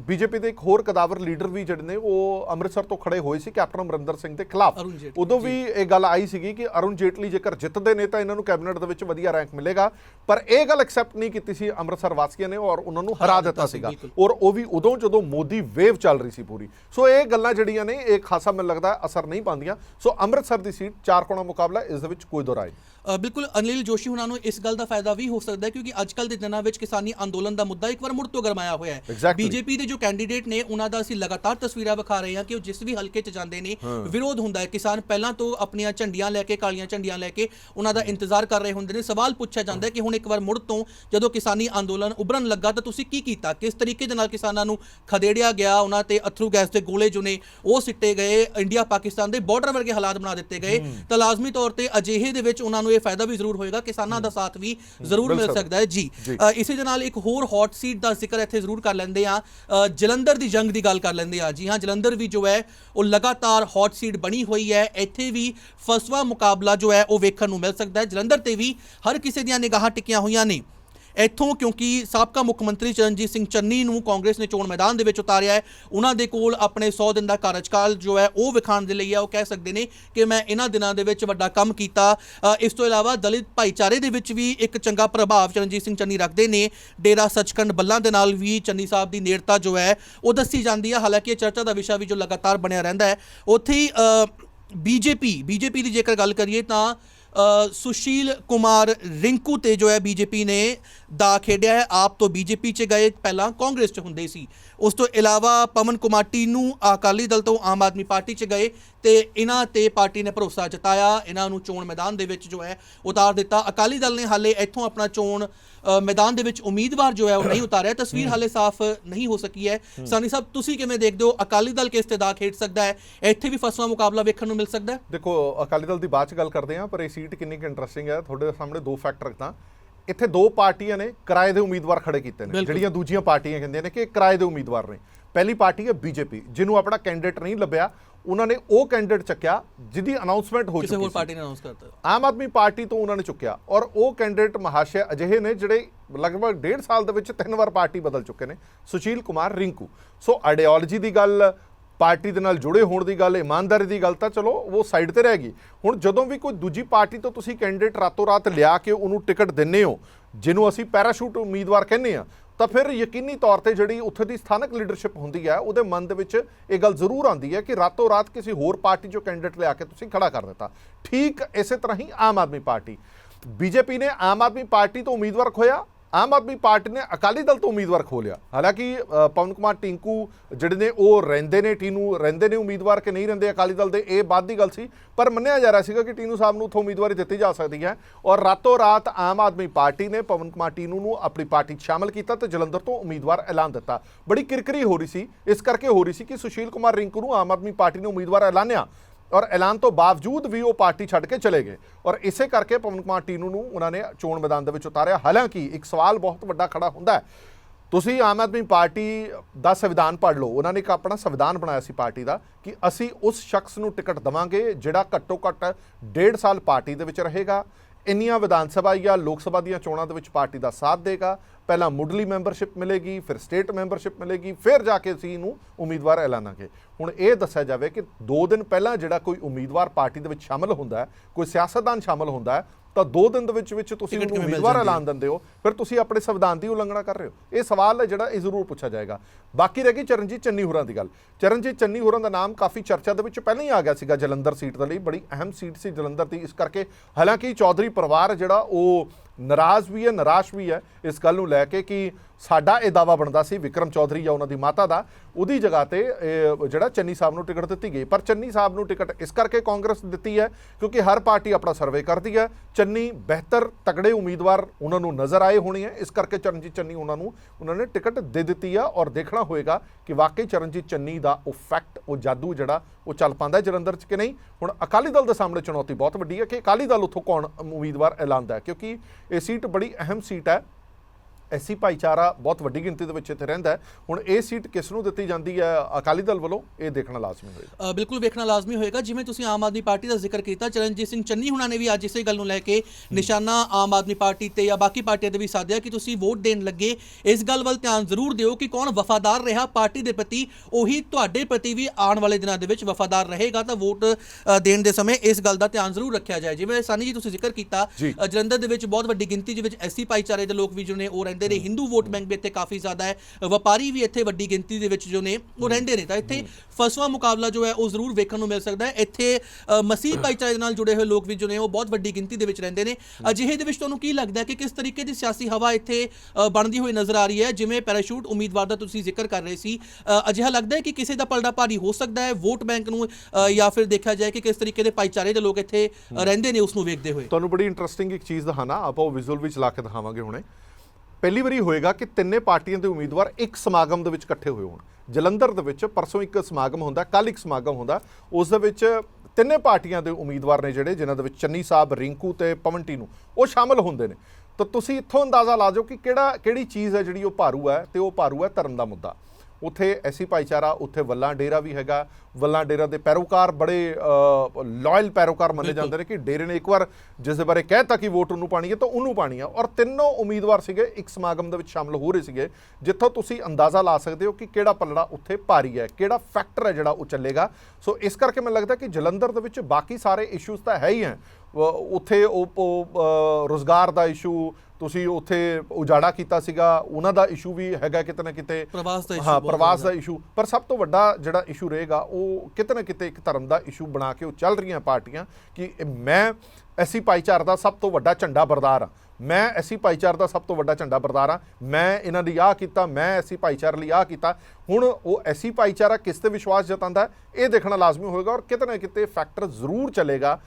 ਬੀਜੇਪੀ ਦੇ ਇੱਕ ਹੋਰ ਕਦਾਵਰ ਲੀਡਰ ਵੀ ਜਿਹੜੇ ਨੇ ਉਹ ਅੰਮ੍ਰਿਤਸਰ ਤੋਂ ਖੜੇ ਹੋਏ ਸੀ ਕੈਪਟਨ ਅਮਰਿੰਦਰ ਸਿੰਘ ਦੇ ਖਿਲਾਫ। ਉਦੋਂ ਵੀ ਇਹ ਗੱਲ ਆਈ ਸੀਗੀ ਕਿ ਅਰੁਣ ਜੇਟਲੀ ਜੇਕਰ ਜਿੱਤਦੇ ਨੇ ਤਾਂ ਇਹਨਾਂ ਨੂੰ ਕੈਬਨਿਟ ਦੇ ਵਿੱਚ ਵਧੀਆ ਰੈਂਕ ਮਿਲੇਗਾ। ਪਰ ਇਹ ਗੱਲ ਐਕਸੈਪਟ ਨਹੀਂ ਕੀਤੀ ਸੀ ਅੰਮ੍ਰਿਤਸਰ ਵਾਸੀਆਂ ਨੇ ਔਰ ਉਹਨਾਂ ਨੂੰ ਹਰਾ ਦਿੱਤਾ ਸੀਗਾ। ਔਰ ਉਹ ਵੀ ਉਦੋਂ ਜਦੋਂ ਮੋਦੀ ਵੇਵ ਚੱਲ ਰਹੀ ਸੀ ਪੂਰੀ। ਸੋ ਇਹ ਗੱਲਾਂ ਜਿਹੜੀਆਂ ਨੇ ਇਹ ਖਾਸਾ ਮੈਨੂੰ ਲੱਗਦਾ ਅਸਰ ਨਹੀਂ ਪਾਉਂਦੀਆਂ। ਸੋ ਅੰਮ੍ਰਿਤਸਰ ਦੀ ਸੀਟ ਚਾਰ ਕੋਣਾ ਮੁਕਾਬਲਾ ਇਸ ਦੇ ਵਿੱਚ ਕੋਈ ਦੁਰਾਏ
ਬਿਲਕੁਲ ਅਨਿਲ ਜੋਸ਼ੀ ਹੁਣਾਂ ਨੂੰ ਇਸ ਗੱਲ ਦਾ ਫਾਇਦਾ ਵੀ ਹੋ ਸਕਦਾ ਹੈ ਕਿਉਂਕਿ ਅੱਜਕੱਲ ਦੇ ਦਿਨਾਂ ਵਿੱਚ ਕਿਸਾਨੀ ਅੰਦੋਲਨ ਦਾ ਮੁੱਦਾ ਇੱਕ ਵਾਰ ਮੁੜ ਤੋਂ ਗਰਮਾਇਆ ਹੋਇਆ ਹੈ. ਬੀਜੇਪੀ ਦੇ ਜੋ ਕੈਂਡੀਡੇਟ ਨੇ ਉਹਨਾਂ ਦਾ ਅਸੀਂ ਲਗਾਤਾਰ ਤਸਵੀਰਾਂ ਵਿਖਾ ਰਹੇ ਹਾਂ ਕਿ ਉਹ ਜਿਸ ਵੀ ਹਲਕੇ 'ਚ ਜਾਂਦੇ ਨੇ ਵਿਰੋਧ ਹੁੰਦਾ ਹੈ। ਕਿਸਾਨ ਪਹਿਲਾਂ ਤੋਂ ਆਪਣੀਆਂ ਝੰਡੀਆਂ ਲੈ ਕੇ ਕਾਲੀਆਂ ਝੰਡੀਆਂ ਲੈ ਕੇ ਉਹਨਾਂ ਦਾ ਇੰਤਜ਼ਾਰ ਕਰ ਰਹੇ ਹੁੰਦੇ ਨੇ। ਸਵਾਲ ਪੁੱਛਿਆ ਜਾਂਦਾ ਹੈ ਕਿ ਹੁਣ ਇੱਕ ਵਾਰ ਮੁੜ ਤੋਂ ਜਦੋਂ ਕਿਸਾਨੀ ਅੰਦੋਲਨ ਉਭਰਨ ਲੱਗਾ ਤਾਂ ਤੁਸੀਂ ਕੀ ਕੀਤਾ? ਕਿਸ ਤਰੀਕੇ ਦੇ ਨਾਲ ਕਿਸਾਨਾਂ ਨੂੰ ਖਦੇੜਿਆ ਗਿਆ? ਉਹਨਾਂ ਤੇ ਅਥਰੂ ਗੈਸ ਦੇ ਗੋਲੇ ਜੋ ਨੇ ਉਹ ਸਿੱਟੇ ਗਏ ਇੰਡੀਆ ਪਾਕਿਸਤਾਨ ਦੇ ਬਾਰਡਰ ਵਰਗੇ ਹਾਲਾਤ ਬਣਾ ਦਿੱਤੇ ਗਏ ਤਾਂ ਲਾਜ਼ਮੀ ਤੌਰ ਤੇ ਅਜਿਹੇ ਦੇ ਵਿੱਚ ਉਹਨਾਂ ਨੂੰ ਇਹ ਫਾਇਦਾ ਵੀ ਜ਼ਰੂਰ ਹੋਏਗਾ ਕਿਸਾਨਾਂ ਦਾ ਸਾਥ ਵੀ ਜ਼ਰੂਰ
ਮਿਲ ਸਕਦਾ।
ਹੈ। ਜੀ ਇਸੇ ਦੇ ਨਾਲ ਇੱਕ ਹੋਰ ਹੌਟ ਸੀਟ ਦਾ ਜ਼ਿਕਰ ਇੱਥੇ ਜ਼ਰੂਰ ਕਰ ਲੈਂਦੇ ਆ ਜਲੰਧਰ ਦੀ ਜੰਗ ਦੀ ਗੱਲ ਕਰ ਲੈਂਦੇ ਆ ਜੀ ਹਾਂ ਜਲੰਧਰ ਵੀ ਜੋ ਹੈ ਉਹ ਲਗਾਤਾਰ ਹੌਟ ਸੀਟ ਬਣੀ ਹੋਈ ਹੈ। ਇੱਥੇ ਵੀ ਫਸਵਾ ਮੁਕਾਬਲਾ ਜੋ ਹੈ ਉਹ ਵੇਖਣ ਨੂੰ ਮਿਲ ਸਕਦਾ ਹੈ। ਜਲੰਧਰ ਤੇ ਵੀ ਹਰ ਕਿਸੇ ਦੀਆਂ ਨਿਗਾਹਾਂ ਟਿਕੀਆਂ ਹੋਈਆਂ ਨੇ। ਇੱਥੋਂ ਕਿਉਂਕਿ ਸਾਬਕਾ ਮੁੱਖ ਮੰਤਰੀ ਚਰਨਜੀਤ ਸਿੰਘ ਚੰਨੀ ਨੂੰ ਕਾਂਗਰਸ ਨੇ ਚੋਣ ਮੈਦਾਨ ਦੇ ਵਿੱਚ ਉਤਾਰਿਆ ਹੈ। ਉਹਨਾਂ ਦੇ ਕੋਲ ਆਪਣੇ 100 ਦਿਨ ਦਾ ਕਾਰਜਕਾਲ ਜੋ ਹੈ, ਉਹ ਵਿਖਾਉਣ ਦੇ ਲਈ ਆ ਉਹ ਕਹਿ ਸਕਦੇ ਨੇ ਕਿ ਮੈਂ ਇਹਨਾਂ ਦਿਨਾਂ ਦੇ ਵਿੱਚ ਵੱਡਾ ਕੰਮ ਕੀਤਾ। ਇਸ ਤੋਂ ਇਲਾਵਾ ਦਲਿਤ ਭਾਈਚਾਰੇ ਦੇ ਵਿੱਚ ਵੀ ਇੱਕ ਚੰਗਾ ਪ੍ਰਭਾਵ ਚਰਨਜੀਤ ਸਿੰਘ ਚੰਨੀ ਰੱਖਦੇ ਨੇ। ਡੇਰਾ ਸੱਚਖੰਡ ਬੱਲਾਂ ਦੇ ਨਾਲ ਵੀ ਚੰਨੀ ਸਾਹਿਬ ਦੀ ਨੇੜਤਾ ਜੋ ਹੈ, ਉਹ ਦੱਸੀ ਜਾਂਦੀ ਹੈ। ਹਾਲਾਂਕਿ ਇਹ ਚਰਚਾ ਦਾ ਵਿਸ਼ਾ ਵੀ ਜੋ ਲਗਾਤਾਰ ਬਣਿਆ ਰਹਿੰਦਾ ਹੈ। ਉੱਥੇ ਹੀ ਬੀਜੇਪੀ ਬੀਜੇਪੀ ਦੀ ਜੇਕਰ ਗੱਲ ਕਰੀਏ ਤਾਂ ਸੁਸ਼ੀਲ ਕੁਮਾਰ ਰਿੰਕੂ ਤੇ ਜੋ ਹੈ ਬੀਜੇਪੀ ਨੇ ਦਾ ਖੇਡਿਆ ਹੈ। ਆਪ ਤੋਂ ਬੀਜੇਪੀ ਚ ਗਏ, ਪਹਿਲਾਂ ਕਾਂਗਰਸ ਚ ਹੁੰਦੇ ਸੀ। ਉਸ ਤੋਂ ਇਲਾਵਾ ਪਵਨ ਕੁਮਾਰ ਟੀਨੂ ਅਕਾਲੀ ਦਲ ਤੋਂ ਆਮ ਆਦਮੀ ਪਾਰਟੀ ਚ ਗਏ ਤੇ ਇਹਨਾਂ ਤੇ ਪਾਰਟੀ ਨੇ ਭਰੋਸਾ ਜਤਾਇਆ। ਇਹਨਾਂ ਨੂੰ ਚੋਣ ਮੈਦਾਨ ਦੇ ਵਿੱਚ ਜੋ ਹੈ ਉਤਾਰ ਦਿੱਤਾ। ਅਕਾਲੀ ਦਲ ਨੇ ਹਾਲੇ ਇੱਥੋਂ ਆਪਣਾ ਚੋਣ ਮੈਦਾਨ ਦੇ ਵਿੱਚ ਉਮੀਦਵਾਰ ਜੋ ਹੈ ਉਹ ਨਹੀਂ ਉਤਾਰਿਆ। ਤਸਵੀਰ ਹਾਲੇ ਸਾਫ਼ ਨਹੀਂ ਹੋ ਸਕੀ ਹੈ। ਸਾਨੀ ਸਾਹਿਬ ਤੁਸੀਂ ਕਿਵੇਂ ਦੇਖਦੇ ਹੋ? ਅਕਾਲੀ ਦਲ ਕਿਸ ਤੇ ਦਾ ਖੇਡ ਸਕਦਾ ਹੈ? ਇੱਥੇ ਵੀ ਫਸਵਾ ਮੁਕਾਬਲਾ ਵੇਖਣ ਨੂੰ ਮਿਲ ਸਕਦਾ ਹੈ?
ਦੇਖੋ ਅਕਾਲੀ ਦਲ ਦੀ ਬਾਅਦ ਚ ਗੱਲ ਕਰਦੇ ਹਾਂ ਪਰ ਇਹ ਸੀਟ ਕਿੰਨੀ ਕਿ ਇੰਟਰਸਟਿੰਗ ਹੈ। ਤੁਹਾਡੇ ਸਾਹਮਣੇ ਦੋ ਫੈਕਟ ਰੱਖਦਾ ਇੱਥੇ ਦੋ ਪਾਰਟੀਆਂ ਨੇ ਕਿਰਾਏ ਦੇ ਉਮੀਦਵਾਰ ਖੜੇ ਕੀਤੇ ਨੇ। ਜਿਹੜੀਆਂ ਦੂਜੀਆਂ ਪਾਰਟੀਆਂ ਕਹਿੰਦੀਆਂ ਨੇ ਕਿ ਕਿਰਾਏ ਦੇ ਉਮੀਦਵਾਰ ਨੇ। ਪਹਿਲੀ ਪਾਰਟੀ ਹੈ ਬੀਜੇਪੀ ਜਿਹਨੂੰ ਆਪਣਾ ਕੈਂਡੀਡੇਟ ਨਹੀਂ ਲੱਭਿਆ। ਉਹਨਾਂ ਨੇ ਉਹ ਕੈਂਡੀਡੇਟ ਚੱਕਿਆ ਜਿਹਦੀ ਅਨਾਉਂਸਮੈਂਟ ਹੋ
ਕਿਸੇ
ਚੁੱਕੀ
ਹੋਰ
ਸੀ।
ਪਾਰਟੀ ਨੇ ਅਨਾਉਂਸ ਕਰਤਾ?
ਆਮ ਆਦਮੀ ਪਾਰਟੀ ਤੋਂ ਉਹਨਾਂ ਨੇ ਚੁੱਕਿਆ ਔਰ ਉਹ ਕੈਂਡੀਡੇਟ ਮਹਾਸ਼ਯ ਅਜਿਹੇ ਨੇ ਜਿਹੜੇ ਲਗਭਗ ਡੇਢ ਸਾਲ ਦੇ ਵਿੱਚ ਤਿੰਨ ਵਾਰ ਪਾਰਟੀ ਬਦਲ ਚੁੱਕੇ ਨੇ ਸੁਸ਼ੀਲ ਕੁਮਾਰ ਰਿੰਕੂ। ਸੋ ਆਈਡੀਓਲੋਜੀ ਦੀ ਗੱਲ ਪਾਰਟੀ ਦੇ ਨਾਲ ਜੁੜੇ ਹੋਣ ਦੀ ਗੱਲ, ਇਮਾਨਦਾਰੀ ਦੀ ਗੱਲ ਤਾਂ ਚਲੋ ਉਹ ਸਾਈਡ ਤੇ ਰਹਿ ਗਈ। ਹੁਣ ਜਦੋਂ ਵੀ ਕੋਈ ਦੂਜੀ ਪਾਰਟੀ ਤੋਂ ਤੁਸੀਂ ਕੈਂਡੀਡੇਟ ਰਾਤੋਂ ਰਾਤ ਲਿਆ ਕੇ ਉਹਨੂੰ ਟਿਕਟ ਦਿੰਨੇ ਹੋ, ਜਿਹਨੂੰ ਅਸੀਂ ਪੈਰਾਸ਼ੂਟ ਉਮੀਦਵਾਰ ਕਹਿੰਦੇ ਆ ਤਾਂ ਫਿਰ ਯਕੀਨੀ ਤੌਰ ਤੇ ਜਿਹੜੀ ਉੱਥੇ ਦੀ ਸਥਾਨਕ ਲੀਡਰਸ਼ਿਪ ਹੁੰਦੀ ਹੈ, ਉਹਦੇ ਮਨ ਦੇ ਵਿੱਚ ਇਹ ਗੱਲ ਜ਼ਰੂਰ ਆਉਂਦੀ ਹੈ ਕਿ ਰਾਤੋਂ ਰਾਤ ਕਿਸੇ ਹੋਰ ਪਾਰਟੀ ਚੋਂ ਕੈਂਡੀਡੇਟ ਲਿਆ ਕੇ ਤੁਸੀਂ ਖੜਾ ਕਰ ਦਿੱਤਾ। ਠੀਕ ਇਸੇ ਤਰ੍ਹਾਂ ਹੀ ਆਮ ਆਦਮੀ ਪਾਰਟੀ। ਬੀਜੇਪੀ ਨੇ ਆਮ ਆਦਮੀ ਪਾਰਟੀ ਤੋਂ ਉਮੀਦਵਾਰ ਖੋਇਆ ਆਮ ਆਦਮੀ ਪਾਰਟੀ ਨੇ ਅਕਾਲੀ ਦਲ ਤੋਂ ਉਮੀਦਵਾਰ ਖੋ ਲਿਆ। ਹਾਲਾਂਕਿ ਪਵਨ ਕੁਮਾਰ ਟਿੰਕੂ ਜਿਹੜੇ ਨੇ, ਉਹ ਰਹਿੰਦੇ ਨੇ, ਟੀਨੂ ਰਹਿੰਦੇ ਨੇ ਉਮੀਦਵਾਰ ਕਿ ਨਹੀਂ ਰਹਿੰਦੇ ਅਕਾਲੀ ਦਲ ਦੇ, ਇਹ ਬਾਅਦ ਦੀ ਗੱਲ ਸੀ। ਪਰ ਮੰਨਿਆ ਜਾ ਰਿਹਾ ਸੀਗਾ ਕਿ ਟੀਨੂ ਸਾਹਿਬ ਨੂੰ ਉੱਥੋਂ ਉਮੀਦਵਾਰੀ ਦਿੱਤੀ ਜਾ ਸਕਦੀ ਹੈ ਔਰ ਰਾਤੋਂ ਰਾਤ ਆਮ ਆਦਮੀ ਪਾਰਟੀ ਨੇ ਪਵਨ ਕੁਮਾਰ ਟੀਨੂ ਨੂੰ ਆਪਣੀ ਪਾਰਟੀ 'ਚ ਸ਼ਾਮਲ ਕੀਤਾ ਤੇ ਜਲੰਧਰ ਤੋਂ ਉਮੀਦਵਾਰ ਐਲਾਨ ਦਿੱਤਾ। ਬੜੀ ਕਿਰਕਰੀ ਹੋ ਰਹੀ ਸੀ। ਇਸ ਕਰਕੇ ਹੋ ਰਹੀ ਸੀ ਕਿ ਸੁਸ਼ੀਲ ਕੁਮਾਰ ਰਿੰਕੂ ਨੂੰ ਆਮ ਆਦਮੀ ਪਾਰਟੀ ਨੇ ਉਮੀਦਵਾਰ ਐਲਾਨਿਆ। ਔਰ ਐਲਾਨ ਤੋਂ ਬਾਵਜੂਦ ਵੀ ਉਹ ਪਾਰਟੀ ਛੱਡ ਕੇ ਚਲੇ ਗਏ। ਔਰ ਇਸੇ ਕਰਕੇ ਪਵਨ ਕੁਮਾਰ ਟੀਨੂ ਨੂੰ ਉਹਨਾਂ ਨੇ ਚੋਣ ਮੈਦਾਨ ਦੇ ਵਿੱਚ ਉਤਾਰਿਆ। ਹਾਲਾਂਕਿ ਇੱਕ ਸਵਾਲ ਬਹੁਤ ਵੱਡਾ ਖੜਾ ਹੁੰਦਾ ਹੈ। ਤੁਸੀਂ ਆਮ ਆਦਮੀ ਪਾਰਟੀ ਦਾ ਸੰਵਿਧਾਨ ਪੜ੍ਹ ਲਓ। ਉਹਨਾਂ ਨੇ ਇੱਕ ਆਪਣਾ ਸੰਵਿਧਾਨ ਬਣਾਇਆ ਸੀ ਪਾਰਟੀ ਦਾ ਕਿ ਅਸੀਂ ਉਸ ਸ਼ਖਸ ਨੂੰ ਟਿਕਟ ਦਵਾਂਗੇ ਜਿਹੜਾ ਘੱਟੋ ਘੱਟ ਡੇਢ ਸਾਲ ਪਾਰਟੀ ਦੇ ਵਿੱਚ ਰਹੇਗਾ। ਇੰਨੀਆਂ ਵਿਧਾਨ ਸਭਾ ਜਾਂ ਲੋਕ ਸਭਾ ਦੀਆਂ ਚੋਣਾਂ ਦੇ ਵਿੱਚ ਪਾਰਟੀ ਦਾ ਸਾਥ ਦੇਗਾ। ਪਹਿਲਾਂ ਮੁੱਢਲੀ ਮੈਂਬਰਸ਼ਿਪ ਮਿਲੇਗੀ ਫਿਰ ਸਟੇਟ ਮੈਂਬਰਸ਼ਿਪ ਮਿਲੇਗੀ ਫਿਰ ਜਾ ਕੇ ਅਸੀਂ ਇਹਨੂੰ ਉਮੀਦਵਾਰ ਐਲਾਨਾਂਗੇ। ਹੁਣ ਇਹ ਦੱਸਿਆ ਜਾਵੇ ਕਿ 2 ਦਿਨ ਪਹਿਲਾਂ ਜਿਹੜਾ ਕੋਈ ਉਮੀਦਵਾਰ ਪਾਰਟੀ ਦੇ ਵਿੱਚ ਸ਼ਾਮਲ ਹੁੰਦਾ ਹੈ ਕੋਈ ਸਿਆਸਤਦਾਨ ਸ਼ਾਮਲ ਹੁੰਦਾ ਹੈ ਤਾਂ 2 ਦਿਨ ਦੇ ਵਿੱਚ ਵਿੱਚ ਤੁਸੀਂ ਉਮੀਦਵਾਰ? ਐਲਾਨ ਦਿੰਦੇ ਹੋ ਫਿਰ ਤੁਸੀਂ ਆਪਣੇ ਸੰਵਿਧਾਨ ਦੀ ਉਲੰਘਣਾ ਕਰ ਰਹੇ ਹੋ। ਇਹ ਸਵਾਲ ਹੈ ਜਿਹੜਾ ਇਹ ਜ਼ਰੂਰ ਪੁੱਛਿਆ ਜਾਏਗਾ। ਬਾਕੀ ਰਹਿ ਗਈ ਚਰਨਜੀਤ ਚੰਨੀ ਹੋਰਾਂ ਦੀ ਗੱਲ। ਚਰਨਜੀਤ ਚੰਨੀ ਹੋਰਾਂ ਦਾ ਨਾਮ ਕਾਫੀ ਚਰਚਾ ਦੇ ਵਿੱਚ ਪਹਿਲਾਂ ਹੀ ਆ ਗਿਆ ਸੀਗਾ ਜਲੰਧਰ ਸੀਟ ਦੇ ਲਈ। ਬੜੀ ਅਹਿਮ ਸੀਟ ਸੀ ਜਲੰਧਰ ਦੀ। ਇਸ ਕਰਕੇ ਹਾਲਾਂਕਿ ਚੌਧਰੀ ਪਰਿਵਾਰ ਜਿਹੜਾ ਉਹ ਨਾਰਾਜ਼ ਵੀ ਹੈ ਨਿਰਾਸ਼ ਵੀ ਹੈ। ਇਸ ਗੱਲ ਨੂੰ ਲੈ ਕੇ ਕਿ ਸਾਡਾ ਇਹ ਦਾਵਾ ਬਣਦਾ ਸੀ ਵਿਕਰਮ ਚੌਧਰੀ ਜਾਂ ਉਹਨਾਂ ਦੀ ਮਾਤਾ ਦਾ, ਉਹਦੀ ਜਗ੍ਹਾ ਤੇ, ਇਹ ਜਿਹੜਾ ਚੰਨੀ ਸਾਹਿਬ ਨੂੰ ਟਿਕਟ ਦਿੱਤੀ ਗਈ। ਪਰ ਚੰਨੀ ਸਾਹਿਬ ਨੂੰ ਟਿਕਟ ਇਸ ਕਰਕੇ ਕਾਂਗਰਸ ਦਿੱਤੀ ਹੈ ਕਿਉਂਕਿ ਹਰ ਪਾਰਟੀ ਆਪਣਾ ਸਰਵੇ ਕਰਦੀ ਹੈ। ਚੰਨੀ ਬਿਹਤਰ ਤਕੜੇ ਉਮੀਦਵਾਰ ਉਹਨਾਂ ਨੂੰ ਨਜ਼ਰ ਆਏ ਹੋਣੇ ਹੈ। ਇਸ ਕਰਕੇ ਚਰਨਜੀਤ ਚੰਨੀ ਉਹਨਾਂ ਨੂੰ, ਉਹਨਾਂ ਨੇ ਟਿਕਟ ਦੇ ਦਿੱਤੀ ਆ ਔਰ ਦੇਖਣਾ ਹੋਏਗਾ ਕਿ ਵਾਕਈ ਚਰਨਜੀਤ ਚੰਨੀ ਦਾ ਉਹ ਫੈਕਟ ਉਹ ਜਾਦੂ ਜਿਹੜਾ, ਉਹ ਚੱਲ ਪਾਉਂਦਾ ਜਲੰਧਰ 'ਚ ਕਿ ਨਹੀਂ। ਹੁਣ ਅਕਾਲੀ ਦਲ ਦੇ ਸਾਹਮਣੇ ਚੁਣੌਤੀ ਬਹੁਤ ਵੱਡੀ ਹੈ ਕਿ ਅਕਾਲੀ ਦਲ ਉੱਥੋਂ ਕੌਣ ਉਮੀਦਵਾਰ ਐਲਾਨਦਾ ਕਿਉਂਕਿ ਇਹ ਸੀਟ ਬੜੀ ਅਹਿਮ ਸੀਟ ਹੈ। ਐਸੀ ਭਾਈਚਾਰਾ ਬਹੁਤ ਵੱਡੀ ਗਿਣਤੀ ਦੇ ਵਿੱਚ ਇੱਥੇ ਰਹਿੰਦਾ ਹੈ। ਹੁਣ ਇਹ ਸੀਟ ਕਿਸ ਨੂੰ ਦਿੱਤੀ ਜਾਂਦੀ ਹੈ? ਅਕਾਲੀ ਦਲ ਵੱਲੋਂ ਇਹ ਦੇਖਣਾ ਲਾਜ਼ਮੀ ਹੋਏਗਾ।
ਬਿਲਕੁਲ ਵੇਖਣਾ ਲਾਜ਼ਮੀ ਹੋਏਗਾ। ਜਿਵੇਂ ਤੁਸੀਂ ਆਮ ਆਦਮੀ ਪਾਰਟੀ ਦਾ ਜ਼ਿਕਰ ਕੀਤਾ ਚਰਨਜੀਤ ਸਿੰਘ ਚੰਨੀ ਹੁਣਾਂ ਨੇ ਵੀ ਅੱਜ ਇਸੇ ਗੱਲ ਨੂੰ ਲੈ ਕੇ ਨਿਸ਼ਾਨਾ ਆਮ ਆਦਮੀ ਪਾਰਟੀ ਤੇ ਜਾਂ ਬਾਕੀ ਪਾਰਟੀਆਂ ਤੇ ਵੀ ਸਾਧਿਆ ਕਿ ਤੁਸੀਂ ਵੋਟ ਦੇਣ ਲੱਗੇ। ਇਸ ਗੱਲ ਵੱਲ ਧਿਆਨ ਜ਼ਰੂਰ ਦਿਓ ਕਿ ਕੌਣ ਵਫਾਦਾਰ ਰਿਹਾ ਪਾਰਟੀ ਦੇ ਪ੍ਰਤੀ। ਉਹੀ ਤੁਹਾਡੇ ਪ੍ਰਤੀ ਵੀ ਆਉਣ ਵਾਲੇ ਦਿਨਾਂ ਦੇ ਵਿੱਚ ਵਫਾਦਾਰ ਰਹੇਗਾ ਤਾਂ ਵੋਟ ਦੇਣ ਦੇ ਸਮੇਂ ਇਸ ਗੱਲ ਦਾ ਧਿਆਨ ਜ਼ਰੂਰ ਰੱਖਿਆ ਜਾਏ। ਜਿਵੇਂ ਸਾਨੀ ਜੀ ਤੁਸੀਂ ਜ਼ਿਕਰ ਕੀਤਾ ਜਲੰਧਰ ਦੇ ਵਿੱਚ ਬਹੁਤ ਵੱਡੀ ਗਿਣਤੀ ਦੇ ਵਿੱਚ ਐਸੀ ਭਾਈਚਾਰੇ ਦੇ ਲੋਕ ਵੀ ਜੋ ਨੇ ਉਹ ਰਹਿੰਦੇ ਨੇ। ਹਿੰਦੂ ਵੋਟ ਬੈਂਕ ਵੀ ਇੱਥੇ ਕਾਫੀ ਜ਼ਿਆਦਾ ਹੈ। ਵਪਾਰੀ ਵੀ ਇੱਥੇ ਵੱਡੀ ਗਿਣਤੀ ਦੇ ਵਿੱਚ ਜੋ ਨੇ ਉਹ ਰਹਿੰਦੇ ਨੇ। ਤਾਂ ਇੱਥੇ ਫਸਵਾ ਮੁਕਾਬਲਾ ਜੋ ਹੈ ਉਹ ਜ਼ਰੂਰ ਵੇਖਣ ਨੂੰ ਮਿਲ ਸਕਦਾ ਹੈ। ਇੱਥੇ ਮਸੀਹ ਭਾਈਚਾਰੇ ਦੇ ਨਾਲ ਜੁੜੇ ਹੋਏ ਲੋਕ ਵੀ ਜੋ ਨੇ ਉਹ ਬਹੁਤ ਵੱਡੀ ਗਿਣਤੀ ਦੇ ਵਿੱਚ ਰਹਿੰਦੇ ਨੇ। ਅਜਿਹੇ ਦੇ ਵਿੱਚ ਤੁਹਾਨੂੰ ਕੀ ਲੱਗਦਾ ਹੈ ਕਿ ਕਿਸ ਤਰੀਕੇ ਦੀ ਸਿਆਸੀ ਹਵਾ ਇੱਥੇ ਬਣਦੀ ਹੋਈ ਨਜ਼ਰ ਆ ਰਹੀ ਹੈ? ਜਿਵੇਂ ਪੈਰਾਸ਼ੂਟ ਉਮੀਦਵਾਰ ਦਾ ਤੁਸੀਂ ਜ਼ਿਕਰ ਕਰ ਰਹੇ ਸੀ। ਅਜਿਹਾ ਲੱਗਦਾ ਹੈ ਕਿ ਕਿਸੇ ਦਾ ਪਲੜਾ ਭਾਰੀ ਹੋ ਸਕਦਾ ਹੈ? ਵੋਟ ਬੈਂਕ ਨੂੰ ਜਾਂ ਫਿਰ ਦੇਖਿਆ ਜਾਏ ਕਿ ਕਿਸ ਤਰੀਕੇ ਦੇ ਭਾਈਚਾਰੇ ਦੇ ਲੋਕ ਇੱਥੇ ਰਹਿੰਦੇ ਨੇ ਉਸ ਨੂੰ ਵੇਖਦੇ ਹੋਏ?
ਤੁਹਾਨੂੰ ਬੜੀ ਇੰਟਰਸਟਿੰਗ ਇੱਕ ਚੀਜ਼ ਦਿਖਾਣਾ। ਆਪਾਂ ਉਹ ਵਿਜ਼ੂਅਲ ਵੀ ਚਲਾ ਕੇ ਦਿਖਾਵਾਂਗੇ ਹੁਣੇ। ਪਹਿਲੀ ਵਾਰੀ ਹੋਏਗਾ ਕਿ ਤਿੰਨੇ ਪਾਰਟੀਆਂ ਦੇ ਉਮੀਦਵਾਰ ਇੱਕ ਸਮਾਗਮ ਦੇ ਵਿੱਚ ਇਕੱਠੇ ਹੋਏ ਹੋਣ। ਜਲੰਧਰ ਦੇ ਵਿੱਚ ਪਰਸੋਂ ਇੱਕ ਸਮਾਗਮ ਹੁੰਦਾ ਕੱਲ ਇੱਕ ਸਮਾਗਮ ਹੁੰਦਾ। ਉਸ ਦੇ ਵਿੱਚ ਤਿੰਨੇ ਪਾਰਟੀਆਂ ਦੇ ਉਮੀਦਵਾਰ ਨੇ ਜਿਹੜੇ, ਜਿਨ੍ਹਾਂ ਦੇ ਵਿੱਚ ਚੰਨੀ ਸਾਹਿਬ, ਰਿੰਕੂ ਤੇ ਪਵਨ ਟੀਨੂ ਉਹ ਸ਼ਾਮਲ ਹੁੰਦੇ ਨੇ। ਤਾਂ ਤੁਸੀਂ ਇੱਥੋਂ ਅੰਦਾਜ਼ਾ ਲਾ ਜਾਓ ਕਿ ਕਿਹੜਾ, ਕਿਹੜੀ ਚੀਜ਼ ਹੈ ਜਿਹੜੀ ਉਹ ਭਾਰੂ ਹੈ ਤੇ ਉਹ ਭਾਰੂ ਹੈ ਧਰਮ ਦਾ ਮੁੱਦਾ। ਉੱਥੇ ਐਸੀ ਭਾਈਚਾਰਾ ਉੱਥੇ ਵੱਲਾਂ ਡੇਰਾ ਵੀ ਹੈਗਾ। ਵੱਲਾਂ ਡੇਰਾ ਦੇ ਪੈਰੋਕਾਰ ਬੜੇ ਲਾਇਲ ਪੈਰੋਕਾਰ ਮੰਨੇ। ਜਾਂਦੇ ਨੇ ਕਿ ਡੇਰੇ ਨੇ ਇੱਕ ਵਾਰ ਜਿਸ ਦੇ ਬਾਰੇ ਕਹਿਤਾ ਕਿ ਵੋਟ ਉਹਨੂੰ ਪਾਣੀ ਹੈ ਤਾਂ ਉਹਨੂੰ ਪਾਣੀ ਹੈ। ਔਰ ਤਿੰਨੋਂ ਉਮੀਦਵਾਰ ਸੀਗੇ ਇੱਕ ਸਮਾਗਮ ਦੇ ਵਿੱਚ ਸ਼ਾਮਲ ਹੋ ਰਹੇ ਸੀਗੇ ਜਿੱਥੋਂ ਤੁਸੀਂ ਅੰਦਾਜ਼ਾ ਲਾ ਸਕਦੇ ਹੋ ਕਿ ਕਿਹੜਾ ਪੱਲੜਾ ਉੱਥੇ ਭਾਰੀ ਹੈ ਕਿਹੜਾ ਫੈਕਟਰ ਹੈ ਜਿਹੜਾ ਉਹ ਚੱਲੇਗਾ। ਸੋ ਇਸ ਕਰਕੇ ਮੈਨੂੰ ਲੱਗਦਾ ਕਿ ਜਲੰਧਰ ਦੇ ਵਿੱਚ ਬਾਕੀ ਸਾਰੇ ਇਸ਼ੂਜ਼ ਤਾਂ ਹੈ ਹੀ ਹੈ। ਉੱਥੇ ਉਹ ਰੋਜ਼ਗਾਰ ਦਾ ਇਸ਼ੂ ਤੁਸੀਂ ਉੱਥੇ ਉਜਾੜਾ ਕੀਤਾ ਸੀਗਾ ਉਹਨਾਂ ਦਾ ਇਸ਼ੂ ਵੀ ਹੈਗਾ ਕਿਤੇ ਨਾ ਕਿਤੇ।
ਪ੍ਰਵਾਸ ਦਾ issue
ਹਾਂ ਪ੍ਰਵਾਸ। ਦਾ ਇਸ਼ੂ ਪਰ ਸਭ ਤੋਂ ਵੱਡਾ ਜਿਹੜਾ ਇਸ਼ੂ ਰਹੇਗਾ ਉਹ ਕਿਤੇ ਨਾ ਕਿਤੇ ਇੱਕ ਧਰਮ ਦਾ ਇਸ਼ੂ ਬਣਾ ਕੇ ਉਹ ਚੱਲ ਰਹੀਆਂ ਪਾਰਟੀਆਂ ਕਿ ਮੈਂ ਐਸੀ ਭਾਈਚਾਰ ਦਾ ਸਭ ਤੋਂ ਵੱਡਾ ਝੰਡਾ ਬਰਦਾਰ ਹਾਂ। ਮੈਂ ਐਸੀ ਭਾਈਚਾਰ ਦਾ ਸਭ ਤੋਂ ਵੱਡਾ ਝੰਡਾ ਬਰਦਾਰ ਹਾਂ। ਮੈਂ ਇਹਨਾਂ ਲਈ ਆਹ ਕੀਤਾ ਮੈਂ ਐਸੀ ਭਾਈਚਾਰ ਲਈ ਆਹ ਕੀਤਾ। ਹੁਣ ਉਹ ਐਸੀ ਭਾਈਚਾਰਾ ਕਿਸ ਤੇ ਵਿਸ਼ਵਾਸ ਜਤਾਉਂਦਾ ਇਹ ਦੇਖਣਾ ਲਾਜ਼ਮੀ ਹੋਏਗਾ ਔਰ ਕਿਤੇ ਨਾ ਕਿਤੇ ਫੈਕਟਰ ਜ਼ਰੂਰ ਚੱਲੇਗਾ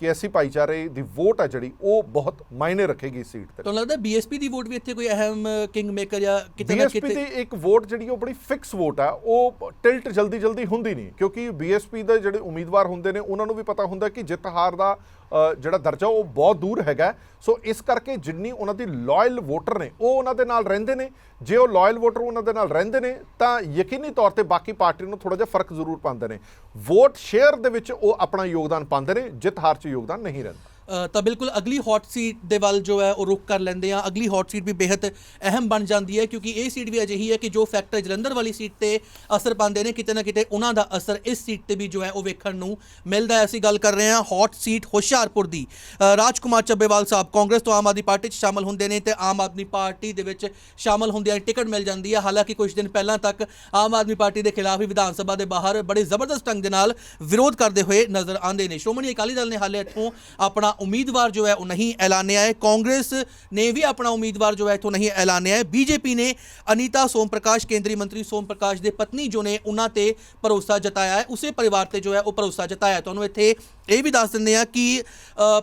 ਕਿ ਐਸੀ ਭਾਈਚਾਰੇ ਦੀ ਵੋਟ ਹੈ ਜਿਹੜੀ ਉਹ ਬਹੁਤ ਮਾਇਨੇ ਰੱਖੇਗੀ ਇਸ ਸੀਟ ਤੇ।
ਤੁਹਾਨੂੰ ਲੱਗਦਾ ਬੀਐਸਪੀ ਦੀ ਵੋਟ ਵੀ ਇੱਥੇ ਕੋਈ ਅਹਿਮ ਕਿੰਗ ਮੇਕਰ ਜਾਂ ਕਿਤੇ ਨਾ
ਬੀਐਸਪੀ
ਕਿਤੇ
ਦੀ ਇੱਕ ਵੋਟ ਜਿਹੜੀ ਉਹ ਬੜੀ ਫਿਕਸ ਵੋਟ ਆ ਉਹ ਟਿਲਟ ਜਲਦੀ ਜਲਦੀ ਹੁੰਦੀ ਨਹੀਂ ਕਿਉਂਕਿ ਬੀਐਸਪੀ ਦੇ ਜਿਹੜੇ ਉਮੀਦਵਾਰ ਹੁੰਦੇ ਨੇ ਉਹਨਾਂ ਨੂੰ ਵੀ ਪਤਾ ਹੁੰਦਾ ਕਿ ਜਿੱਤ ਹਾਰ ਦਾ ਜਿਹੜਾ ਦਰਜਾ ਉਹ ਬਹੁਤ ਦੂਰ ਹੈਗਾ ਸੋ ਇਸ ਕਰਕੇ ਜਿੰਨੀ ਉਹਨਾਂ ਦੀ ਲਾਇਲ ਵੋਟਰ ਨੇ, ਉਹ ਉਹਨਾਂ ਦੇ ਨਾਲ ਰਹਿੰਦੇ ਨੇ। ਜੇ ਉਹ ਲਾਇਲ ਵੋਟਰ ਉਹਨਾਂ ਦੇ ਨਾਲ ਰਹਿੰਦੇ ਨੇ, ਤਾਂ ਯਕੀਨੀ ਤੌਰ ਤੇ ਬਾਕੀ ਪਾਰਟੀ ਨੂੰ ਥੋੜਾ ਜਿਹਾ ਫ਼ਰਕ ਜ਼ਰੂਰ ਪਾਉਂਦੇ ਨੇ। ਵੋਟ ਸ਼ੇਅਰ ਦੇ ਵਿੱਚ ਉਹ ਆਪਣਾ ਯੋਗਦਾਨ ਪਾਉਂਦੇ ਨੇ, ਜਿੱਤ ਹਾਰ 'ਚ ਯੋਗਦਾਨ ਨਹੀਂ ਰਹਿੰਦਾ।
ਤਾਂ ਬਿਲਕੁਲ ਅਗਲੀ ਹੌਟ ਸੀਟ ਦੇ ਵੱਲ ਜੋ ਹੈ ਉਹ ਰੁਕ ਕਰ ਲੈਂਦੇ ਆ ਅਗਲੀ ਹੌਟ ਸੀਟ ਵੀ ਬੇहद ਅਹਿਮ ਬਣ ਜਾਂਦੀ ਹੈ ਕਿਉਂਕਿ ਇਹ ਸੀਟ ਵੀ ਅਜਿਹੀ ਹੈ ਕਿ ਜੋ ਫੈਕਟਰ ਜਲੰਧਰ ਵਾਲੀ ਸੀਟ ਤੇ ਅਸਰ ਪਾਉਂਦੇ ਨੇ ਕਿਤੇ ਨਾ ਕਿਤੇ ਉਹਨਾਂ ਦਾ ਅਸਰ ਇਸ ਸੀਟ ਤੇ ਵੀ ਜੋ ਹੈ ਉਹ ਵੇਖਣ ਨੂੰ ਮਿਲਦਾ ਹੈ। ਅਸੀਂ ਗੱਲ ਕਰ ਰਹੇ ਹਾਂ ਹੌਟ ਸੀਟ ਹੁਸ਼ਿਆਰਪੁਰ ਦੀ। ਅ, ਰਾਜਕੁਮਾਰ ਚੱਬੇਵਾਲ ਸਾਹਿਬ ਕਾਂਗਰਸ ਤੋਂ ਆਮ ਆਦਮੀ ਪਾਰਟੀ 'ਚ ਸ਼ਾਮਲ ਹੁੰਦੇ ਨੇ ਤੇ ਆਮ ਆਦਮੀ ਪਾਰਟੀ ਦੇ ਵਿੱਚ ਸ਼ਾਮਲ ਹੁੰਦਿਆਂ ਟਿਕਟ ਮਿਲ ਜਾਂਦੀ ਹੈ। ਹਾਲਾਂਕਿ ਕੁਝ ਦਿਨ ਪਹਿਲਾਂ ਤੱਕ ਆਮ ਆਦਮੀ ਪਾਰਟੀ ਦੇ ਖਿਲਾਫ ਹੀ ਵਿਧਾਨ ਸਭਾ ਦੇ ਬਾਹਰ ਬੜੇ ਜ਼ਬਰਦਸਤ ਢੰਗ ਦੇ ਨਾਲ ਵਿਰੋਧ ਕਰਦੇ ਹੋਏ ਨਜ਼ਰ ਆਉਂਦੇ ਨੇ। ਸ਼੍ਰੋਮਣੀ ਅਕਾਲੀ ਦਲ ਨੇ ਹਾਲੇ ਇੱਥੋਂ ਆਪਣਾ ਉਮੀਦਵਾਰ ਜੋ ਹੈ ਉਹ ਨਹੀਂ ਐਲਾਨਿਆ ਹੈ। ਕਾਂਗਰਸ ਨੇ ਵੀ ਆਪਣਾ ਉਮੀਦਵਾਰ ਜੋ ਹੈ ਇੱਥੋਂ ਨਹੀਂ ਐਲਾਨਿਆ ਹੈ। ਬੀਜੇਪੀ ਨੇ ਅਨੀਤਾ ਸੋਮ ਪ੍ਰਕਾਸ਼ ਕੇਂਦਰੀ ਮੰਤਰੀ ਸੋਮ ਪ੍ਰਕਾਸ਼ ਦੇ ਪਤਨੀ ਜੋ ਨੇ, ਉਹਨਾਂ ਤੇ ਭਰੋਸਾ ਜਤਾਇਆ ਹੈ। ਉਸੇ ਪਰਿਵਾਰ ਤੇ ਜੋ ਹੈ ਉਹ ਭਰੋਸਾ ਜਤਾਇਆ ਤੁਹਾਨੂੰ ਇੱਥੇ ਇਹ ਵੀ ਦੱਸ ਦਿੰਦੇ ਆ ਕਿ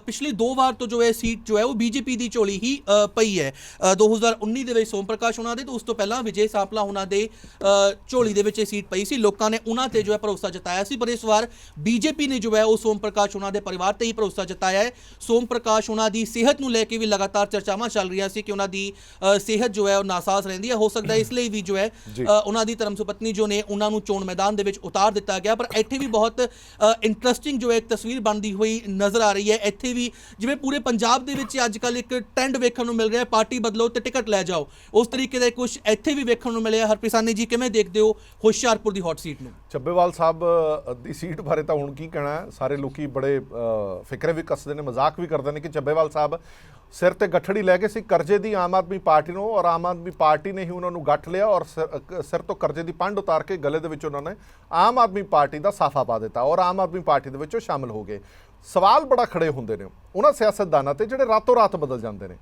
ਪਿਛਲੀ ਦੋ ਵਾਰ ਤੋਂ ਜੋ ਹੈ ਸੀਟ ਜੋ ਹੈ ਉਹ ਬੀਜੇਪੀ ਦੀ ਝੋਲੀ ਹੀ ਪਈ ਹੈ। ਅ, 2019 ਦੇ ਵਿੱਚ ਸੋਮ ਪ੍ਰਕਾਸ਼ ਉਹਨਾਂ ਦੇ ਤੇ ਉਸ ਤੋਂ ਪਹਿਲਾਂ ਵਿਜੇ ਸਾਂਪਲਾ ਉਹਨਾਂ ਦੇ ਝੋਲੀ ਦੇ ਵਿੱਚ ਇਹ ਸੀਟ ਪਈ ਸੀ। ਲੋਕਾਂ ਨੇ ਉਹਨਾਂ ਤੇ ਜੋ ਹੈ ਭਰੋਸਾ ਜਤਾਇਆ ਸੀ ਪਰ ਇਸ ਵਾਰ ਬੀਜੇਪੀ ਨੇ ਜੋ ਹੈ ਉਹ ਸੋਮ ਪ੍ਰਕਾਸ਼ ਉਹਨਾਂ ਦੇ ਪਰਿਵਾਰ ਤੇ ਹੀ ਭਰੋਸਾ ਜਤਾਇਆ ਹੈ। ਸੋਮ ਪ੍ਰਕਾਸ਼ ਉਹਨਾਂ ਦੀ ਸਿਹਤ ਨੂੰ ਲੈ ਕੇ ਵੀ ਲਗਾਤਾਰ ਚਰਚਾਵਾਂ ਚੱਲ ਰਹੀਆਂ ਸੀ ਕਿ ਉਹਨਾਂ ਦੀ ਸਿਹਤ ਜੋ ਹੈ ਉਹ ਨਾਸਾਜ਼ ਰਹਿੰਦੀ ਹੈ। ਹੋ ਸਕਦਾ ਇਸ ਲਈ ਵੀ ਜੋ ਹੈ ਉਹਨਾਂ ਦੀ ਧਰਮ ਸੁਪਤਨੀ ਜੋ ਨੇ ਉਹਨਾਂ ਨੂੰ ਚੋਣ ਮੈਦਾਨ ਦੇ ਵਿੱਚ ਉਤਾਰ ਦਿੱਤਾ ਗਿਆ। ਪਰ ਇੱਥੇ ਵੀ ਬਹੁਤ ਇੰਟਰਸਟਿੰਗ ਜੋ ਹੈ ਇੱਕ ਤਸਵੀਰ ਬਣਦੀ ਹੋਈ ਨਜ਼ਰ ਆ ਰਹੀ ਹੈ। ਇੱਥੇ ਵੀ ਜਿਵੇਂ ਪੂਰੇ ਪੰਜਾਬ ਦੇ ਵਿੱਚ ਅੱਜ ਕੱਲ ਇੱਕ ਟ੍ਰੈਂਡ ਵੇਖਣ ਨੂੰ ਮਿਲ ਰਿਹਾ ਹੈ। ਪਾਰਟੀ ਬਦਲੋ ਤੇ ਟਿਕਟ ਲੈ ਜਾਓ। ਉਸ ਤਰੀਕੇ ਦਾ ਕੁਝ ਇੱਥੇ ਵੀ ਵੇਖਣ ਨੂੰ ਮਿਲਿਆ। ਹਰਪ੍ਰੀਸਾਨੀ ਜੀ ਕਿਵੇਂ ਦੇਖਦੇ ਹੋ ਹੁਸ਼ਿਆਰਪੁਰ ਦੀ ਹੌਟ ਸੀਟ ਨੂੰ?
ਚੱਬੇਵਾਲ ਸਾਹਿਬ ਦੀ ਸੀਟ ਬਾਰੇ ਤਾਂ ਹੁਣ ਕੀ ਕਹਿਣਾ ਸਾਰੇ ਲੋਕੀ ਬੜੇ ਅ, ਫਿਕਰੇ ਵੀ ਕੱਸਦੇ ਨੇ ਮਜ਼ਾਕ ਵੀ ਕਰਦੇ ਨੇ ਕਿ ਚੱਬੇਵਾਲ ਸਾਹਿਬ ਸਿਰ ਤੇ ਗੱਠੜੀ ਲੈ ਕੇ ਸੀ, ਕਰਜ਼ੇ ਦੀ ਆਮ ਆਦਮੀ ਪਾਰਟੀ ਨੂੰ, ਔਰ ਆਮ ਆਦਮੀ ਪਾਰਟੀ ਨੇ ਹੀ ਉਹਨਾਂ ਨੂੰ ਗੱਠ ਲਿਆ, ਔਰ ਸਿਰ ਸਿਰ ਤੋਂ ਕਰਜ਼ੇ ਦੀ ਪੰਡ ਉਤਾਰ ਕੇ ਗਲੇ ਦੇ ਵਿੱਚ ਉਹਨਾਂ ਨੇ ਆਮ ਆਦਮੀ ਪਾਰਟੀ ਦਾ ਸਾਫਾ ਪਾ ਦਿੱਤਾ, ਔਰ ਆਮ ਆਦਮੀ ਪਾਰਟੀ ਦੇ ਵਿੱਚ ਉਹ ਸ਼ਾਮਲ ਹੋ ਗਏ। ਸਵਾਲ ਬੜਾ ਖੜੇ ਹੁੰਦੇ ਨੇ। ਉਹਨਾਂ ਸਿਆਸਤਦਾਨਾਂ ਤੇ ਜਿਹੜੇ ਰਾਤੋਂ ਰਾਤ ਬਦਲ ਜਾਂਦੇ ਨੇ।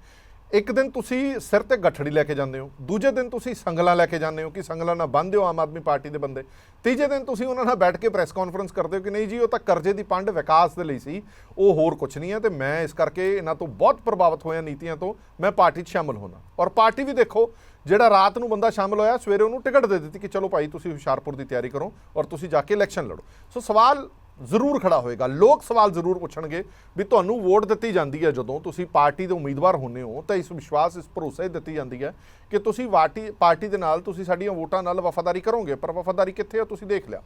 ਇੱਕ ਦਿਨ ਤੁਸੀਂ ਸਿਰ ਤੇ ਗੱਠੜੀ ਲੈ ਕੇ ਜਾਂਦੇ ਹੋ, ਦੂਜੇ ਦਿਨ ਤੁਸੀਂ ਸੰਗਲਾਂ ਲੈ ਕੇ ਜਾਂਦੇ ਹੋ ਕਿ ਸੰਗਲਾਂ ਨਾਲ ਬੰਨ੍ਹਦੇ ਹੋ ਆਮ ਆਦਮੀ ਪਾਰਟੀ ਦੇ ਬੰਦੇ। ਤੀਜੇ ਦਿਨ ਤੁਸੀਂ ਉਹਨਾਂ ਨਾਲ ਬੈਠ ਕੇ ਪ੍ਰੈਸ ਕਾਨਫਰੰਸ ਕਰਦੇ ਹੋ ਕਿ ਨਹੀਂ ਜੀ, ਉਹ ਤਾਂ ਕਰਜ਼ੇ ਦੀ ਪੰਡ ਵਿਕਾਸ ਦੇ ਲਈ ਸੀ, ਉਹ ਹੋਰ ਕੁਝ ਨਹੀਂ ਹੈ ਤੇ ਮੈਂ ਇਸ ਕਰਕੇ ਇਹਨਾਂ ਤੋਂ ਬਹੁਤ ਪ੍ਰਭਾਵਿਤ ਹੋਇਆ ਨੀਤੀਆਂ ਤੋਂ, ਮੈਂ ਪਾਰਟੀ 'ਚ ਸ਼ਾਮਲ ਹੋਣਾ। ਔਰ ਪਾਰਟੀ ਵੀ ਦੇਖੋ, ਜਿਹੜਾ ਰਾਤ ਨੂੰ ਬੰਦਾ ਸ਼ਾਮਲ ਹੋਇਆ, ਸਵੇਰੇ ਉਹਨੂੰ ਟਿਕਟ ਦੇ ਦਿੱਤੀ ਕਿ ਚਲੋ ਭਾਈ ਤੁਸੀਂ ਹੁਸ਼ਿਆਰਪੁਰ ਦੀ ਤਿਆਰੀ ਕਰੋ ਔਰ ਤੁਸੀਂ ਜਾ ਕੇ ਇਲੈਕਸ਼ਨ ਲੜੋ। ਸੋ ਸਵਾਲ ਜ਼ਰੂਰ ਖੜਾ ਹੋਏਗਾ। ਲੋਕ ਸਵਾਲ ਜ਼ਰੂਰ ਪੁੱਛਣਗੇ ਵੀ ਤੁਹਾਨੂੰ ਵੋਟ ਦਿੱਤੀ ਜਾਂਦੀ ਹੈ ਜਦੋਂ ਤੁਸੀਂ ਪਾਰਟੀ ਦੇ ਉਮੀਦਵਾਰ ਹੁੰਨੇ ਹੋ, ਤਾਂ ਇਸ ਵਿਸ਼ਵਾਸ, ਇਸ ਭਰੋਸੇ ਦਿੱਤੀ ਜਾਂਦੀ ਹੈ ਕਿ ਤੁਸੀਂ ਵਾਟੀ, ਪਾਰਟੀ ਦੇ ਨਾਲ ਤੁਸੀਂ ਸਾਡੀਆਂ ਵੋਟਾਂ ਨਾਲ ਵਫਾਦਾਰੀ ਕਰੋਗੇ, ਪਰ ਵਫਾਦਾਰੀ ਕਿੱਥੇ ਹੈ ਤੁਸੀਂ ਦੇਖ ਲਿਆ।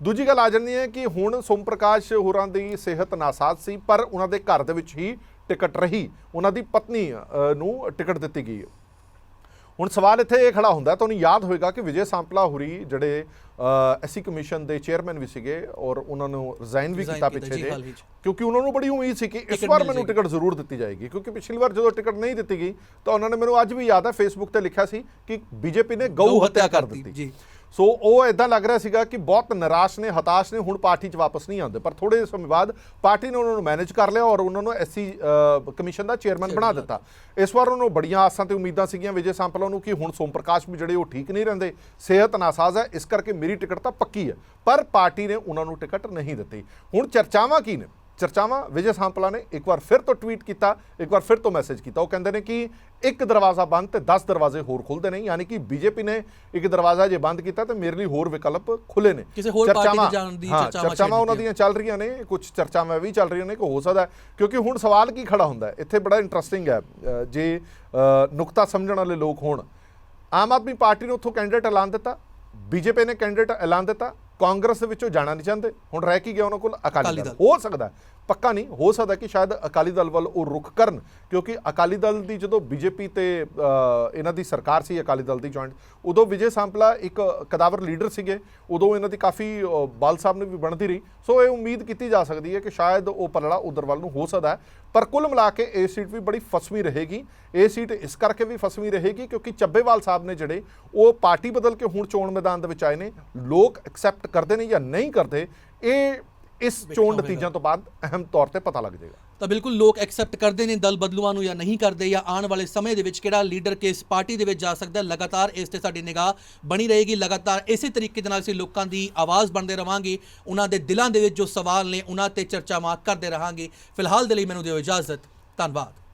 ਦੂਜੀ ਗੱਲ ਆ ਜਾਂਦੀ ਹੈ ਕਿ ਹੁਣ ਸੋਮ ਪ੍ਰਕਾਸ਼ ਹੋਰਾਂ ਦੀ ਸਿਹਤ ਨਾਸਾਜ਼ ਸੀ, ਪਰ ਉਹਨਾਂ ਦੇ ਘਰ ਦੇ ਵਿੱਚ ਹੀ ਟਿਕਟ ਰਹੀ। ਉਹਨਾਂ ਦੀ ਪਤਨੀ ਨੂੰ ਟਿਕਟ ਦਿੱਤੀ ਗਈ। ਹੁਣ ਸਵਾਲ ਇੱਥੇ ਇਹ ਖੜਾ ਹੁੰਦਾ ਤੁਹਾਨੂੰ ਯਾਦ ਹੋਵੇਗਾ ਕਿ ਵਿਜੇ ਸਾਂਪਲਾ ਹੁਰੀ ਜਿਹੜੇ ਐਸਸੀ ਕਮਿਸ਼ਨ ਦੇ ਚੇਅਰਮੈਨ ਵੀ ਸੀਗੇ ਔਰ ਉਹਨਾਂ ਨੂੰ ਰਿਜ਼ਾਈਨ ਵੀ ਕੀਤਾ ਪਿੱਛੇ
ਜੀ।
ਕਿਉਂਕਿ ਉਹਨਾਂ ਨੂੰ ਬੜੀ ਉਮੀਦ ਸੀ ਕਿ ਇਸ ਵਾਰ ਮੈਨੂੰ। ਟਿਕਟ ਜ਼ਰੂਰ ਦਿੱਤੀ ਜਾਏਗੀ ਕਿਉਂਕਿ ਪਿਛਲੀ ਵਾਰ ਜਦੋਂ ਟਿਕਟ ਨਹੀਂ ਦਿੱਤੀ ਗਈ ਤਾਂ ਉਹਨਾਂ ਨੇ ਮੈਨੂੰ ਅੱਜ ਵੀ ਯਾਦ ਹੈ ਫੇਸਬੁੱਕ ਤੇ ਲਿਖਿਆ ਸੀ ਕਿ ਬੀਜੇਪੀ ਨੇ ਗਊ ਹੱਤਿਆ ਕਰ ਦਿੱਤੀ
ਜੀ
ਸੋ ਉਹ ਇਦਾਂ ਲੱਗ ਰਿਹਾ ਸੀਗਾ ਕਿ ਬਹੁਤ ਨਿਰਾਸ਼ ਨੇ ਹਤਾਸ਼ ਨੇ ਹੁਣ ਪਾਰਟੀ 'ਚ ਵਾਪਸ ਨਹੀਂ ਆਉਂਦੇ। ਪਰ ਥੋੜੇ ਸਮੇਂ ਬਾਅਦ ਪਾਰਟੀ ਨੇ ਉਹਨਾਂ ਨੂੰ ਮੈਨੇਜ ਕਰ ਲਿਆ ਔਰ ਉਹਨਾਂ ਨੂੰ ਐਸਸੀ ਕਮਿਸ਼ਨ ਦਾ ਚੇਅਰਮੈਨ ਬਣਾ ਦਿੱਤਾ। ਇਸ ਵਾਰ ਉਹਨਾਂ ਨੂੰ ਬੜੀਆਂ ਆਸਾਂ ਤੇ ਉਮੀਦਾਂ ਸੀਗੀਆਂ ਵਿਜੇ ਸੰਪਲਾ ਨੂੰ ਕਿ ਹੁਣ ਸੋਮ ਪ੍ਰਕਾਸ਼ ਵੀ ਜਿਹੜੇ ਉਹ ਠੀਕ ਨਹੀਂ ਰਹਿੰਦੇ ਸਿਹਤ ਨਾਸਾਜ਼ ਹੈ ਇਸ ਕਰਕੇ ਮੇਰੀ ਟਿਕਟ ਤਾਂ ਪੱਕੀ ਹੈ। ਪਰ ਪਾਰਟੀ ਨੇ ਉਹਨਾਂ ਨੂੰ ਟਿਕਟ ਨਹੀਂ ਦਿੱਤੀ। ਹੁਣ ਚਰਚਾਵਾਂ ਕੀ ਨੇ? ਚਰਚਾਵਾਂ ਵਿਜੇ ਸਾਂਪਲਾ ਨੇ ਇੱਕ ਵਾਰ ਫਿਰ ਤੋਂ ਟਵੀਟ ਕੀਤਾ ਇੱਕ ਵਾਰ ਫਿਰ ਤੋਂ ਮੈਸੇਜ ਕੀਤਾ। ਉਹ ਕਹਿੰਦੇ ਨੇ ਕਿ ਇੱਕ ਦਰਵਾਜ਼ਾ ਬੰਦ ਤੇ 10 ਦਰਵਾਜ਼ੇ ਹੋਰ ਖੁੱਲਦੇ ਨੇ ਯਾਨੀ ਕਿ ਬੀਜੇਪੀ ਨੇ ਇੱਕ ਦਰਵਾਜ਼ਾ ਜੇ ਬੰਦ ਕੀਤਾ ਤੇ ਮੇਰੇ ਲਈ ਹੋਰ ਵਿਕਲਪ ਖੁੱਲੇ ਨੇ।
ਕਿਸੇ ਹੋਰ ਪਾਰਟੀ
ਚਰਚਾਵਾਂ-
ਦੇ ਜਾਣ ਦੀ
ਹਾਂ,
ਚਰਚਾਵਾਂ
ਚਰਚਾਵਾਂ ਉਹਨਾਂ ਦੀਆਂ ਚੱਲ ਰਹੀਆਂ ਨੇ ਕੁਝ ਚਰਚਾਵਾਂ ਵੀ ਚੱਲ ਰਹੀਆਂ ਨੇ ਕਿ ਹੋ ਸਕਦਾ ਕਿਉਂਕਿ ਹੁਣ ਸਵਾਲ ਕੀ ਖੜਾ ਹੁੰਦਾ ਇੱਥੇ ਬੜਾ ਇੰਟਰਸਟਿੰਗ ਹੈ ਜੇ ਨੁਕਤਾ ਸਮਝਣ ਵਾਲੇ ਲੋਕ ਹੋਣ ਆਮ ਆਦਮੀ ਪਾਰਟੀ ਨੇ ਉੱਥੋਂ ਕੈਂਡੀਡੇਟ ਐਲਾਨ ਦਿੱਤਾ ਬੀਜੇਪੀ ਨੇ ਕੈਂਡੀਡੇਟ ਐਲਾਨ ਦਿੱਤਾ ਕਾਂਗਰਸ ਦੇ ਵਿੱਚੋਂ ਜਾਣਾ ਨਹੀਂ ਚਾਹੁੰਦੇ। ਹੁਣ ਰਹਿ ਕੀ ਗਿਆ ਉਹਨਾਂ ਕੋਲ? ਅਕਾਲੀ ਦਲ। ਹੋ ਸਕਦਾ ਪੱਕਾ ਨਹੀਂ ਹੋ ਸਕਦਾ ਕਿ ਸ਼ਾਇਦ ਅਕਾਲੀ ਦਲ ਵੱਲ ਉਹ ਰੁਖ ਕਰਨ ਕਿਉਂਕਿ ਅਕਾਲੀ ਦਲ ਦੀ ਜਦੋਂ ਬੀਜੇਪੀ ਤੇ ਇਹਨਾਂ ਦੀ ਸਰਕਾਰ ਸੀ ਅਕਾਲੀ ਦਲ ਦੀ ਜੁਆਇੰਟ ਉਦੋਂ ਵਿਜੇ ਸਾਂਪਲਾ ਇੱਕ ਕਦਾਵਰ ਲੀਡਰ ਸੀਗੇ। ਉਦੋਂ ਇਹਨਾਂ ਦੀ ਕਾਫੀ ਬਾਲ ਸਾਹਿਬ ਨੇ ਵੀ ਬਣਦੀ ਰਹੀ। ਸੋ ਇਹ ਉਮੀਦ ਕੀਤੀ ਜਾ ਸਕਦੀ ਹੈ ਕਿ ਸ਼ਾਇਦ ਉਹ ਪਲੜਾ ਉਧਰ ਵੱਲ ਨੂੰ ਹੋ ਸਕਦਾ ਪਰ ਕੁੱਲ ਮਿਲਾ ਕੇ ਇਹ ਸੀਟ ਵੀ ਬੜੀ ਫਸਵੀਂ ਰਹੇਗੀ ਇਹ ਸੀਟ ਇਸ ਕਰਕੇ ਵੀ ਫਸਵੀਂ ਰਹੇਗੀ ਕਿਉਂਕਿ ਚੱਬੇਵਾਲ ਸਾਹਿਬ ਨੇ ਜਿਹੜੇ ਉਹ ਪਾਰਟੀ ਬਦਲ ਕੇ ਹੁਣ ਚੋਣ ਮੈਦਾਨ ਦੇ ਵਿੱਚ ਆਏ ਨੇ ਲੋਕ ਐਕਸੈਪਟ ਕਰਦੇ ਨੇ ਜਾਂ ਨਹੀਂ ਕਰਦੇ ਇਹ ਇਸ ਚੋਣ। ਨਤੀਜਿਆਂ ਤੋਂ ਬਾਅਦ ਅਹਿਮ ਤੌਰ ਤੇ ਪਤਾ ਲੱਗ ਜਾਏਗਾ
ਤਾਂ ਬਿਲਕੁਲ ਲੋਕ ਐਕਸੈਪਟ ਕਰਦੇ ਨੇ ਦਲ ਬਦਲੂਆਂ ਨੂੰ ਜਾਂ ਨਹੀਂ ਕਰਦੇ ਜਾਂ ਆਉਣ ਵਾਲੇ ਸਮੇਂ ਦੇ ਵਿੱਚ ਕਿਹੜਾ ਲੀਡਰ ਕਿਸ ਪਾਰਟੀ ਦੇ ਵਿੱਚ ਜਾ ਸਕਦਾ, ਲਗਾਤਾਰ ਇਸ ਤੇ ਸਾਡੀ ਨਿਗਾਹ ਬਣੀ ਰਹੇਗੀ, ਲਗਾਤਾਰ ਇਸੇ ਤਰੀਕੇ ਦੇ ਨਾਲ ਅਸੀਂ ਲੋਕਾਂ ਦੀ ਆਵਾਜ਼ ਬਣਦੇ ਰਵਾਂਗੇ, ਉਹਨਾਂ ਦੇ ਦਿਲਾਂ ਦੇ ਵਿੱਚ ਜੋ ਸਵਾਲ ਨੇ ਉਹਨਾਂ ਤੇ ਚਰਚਾਵਾਂ ਕਰਦੇ ਰਹਾਂਗੇ। ਫਿਲਹਾਲ ਦੇ ਲਈ ਮੈਨੂੰ ਦਿਓ ਇਜਾਜ਼ਤ, ਧੰਨਵਾਦ।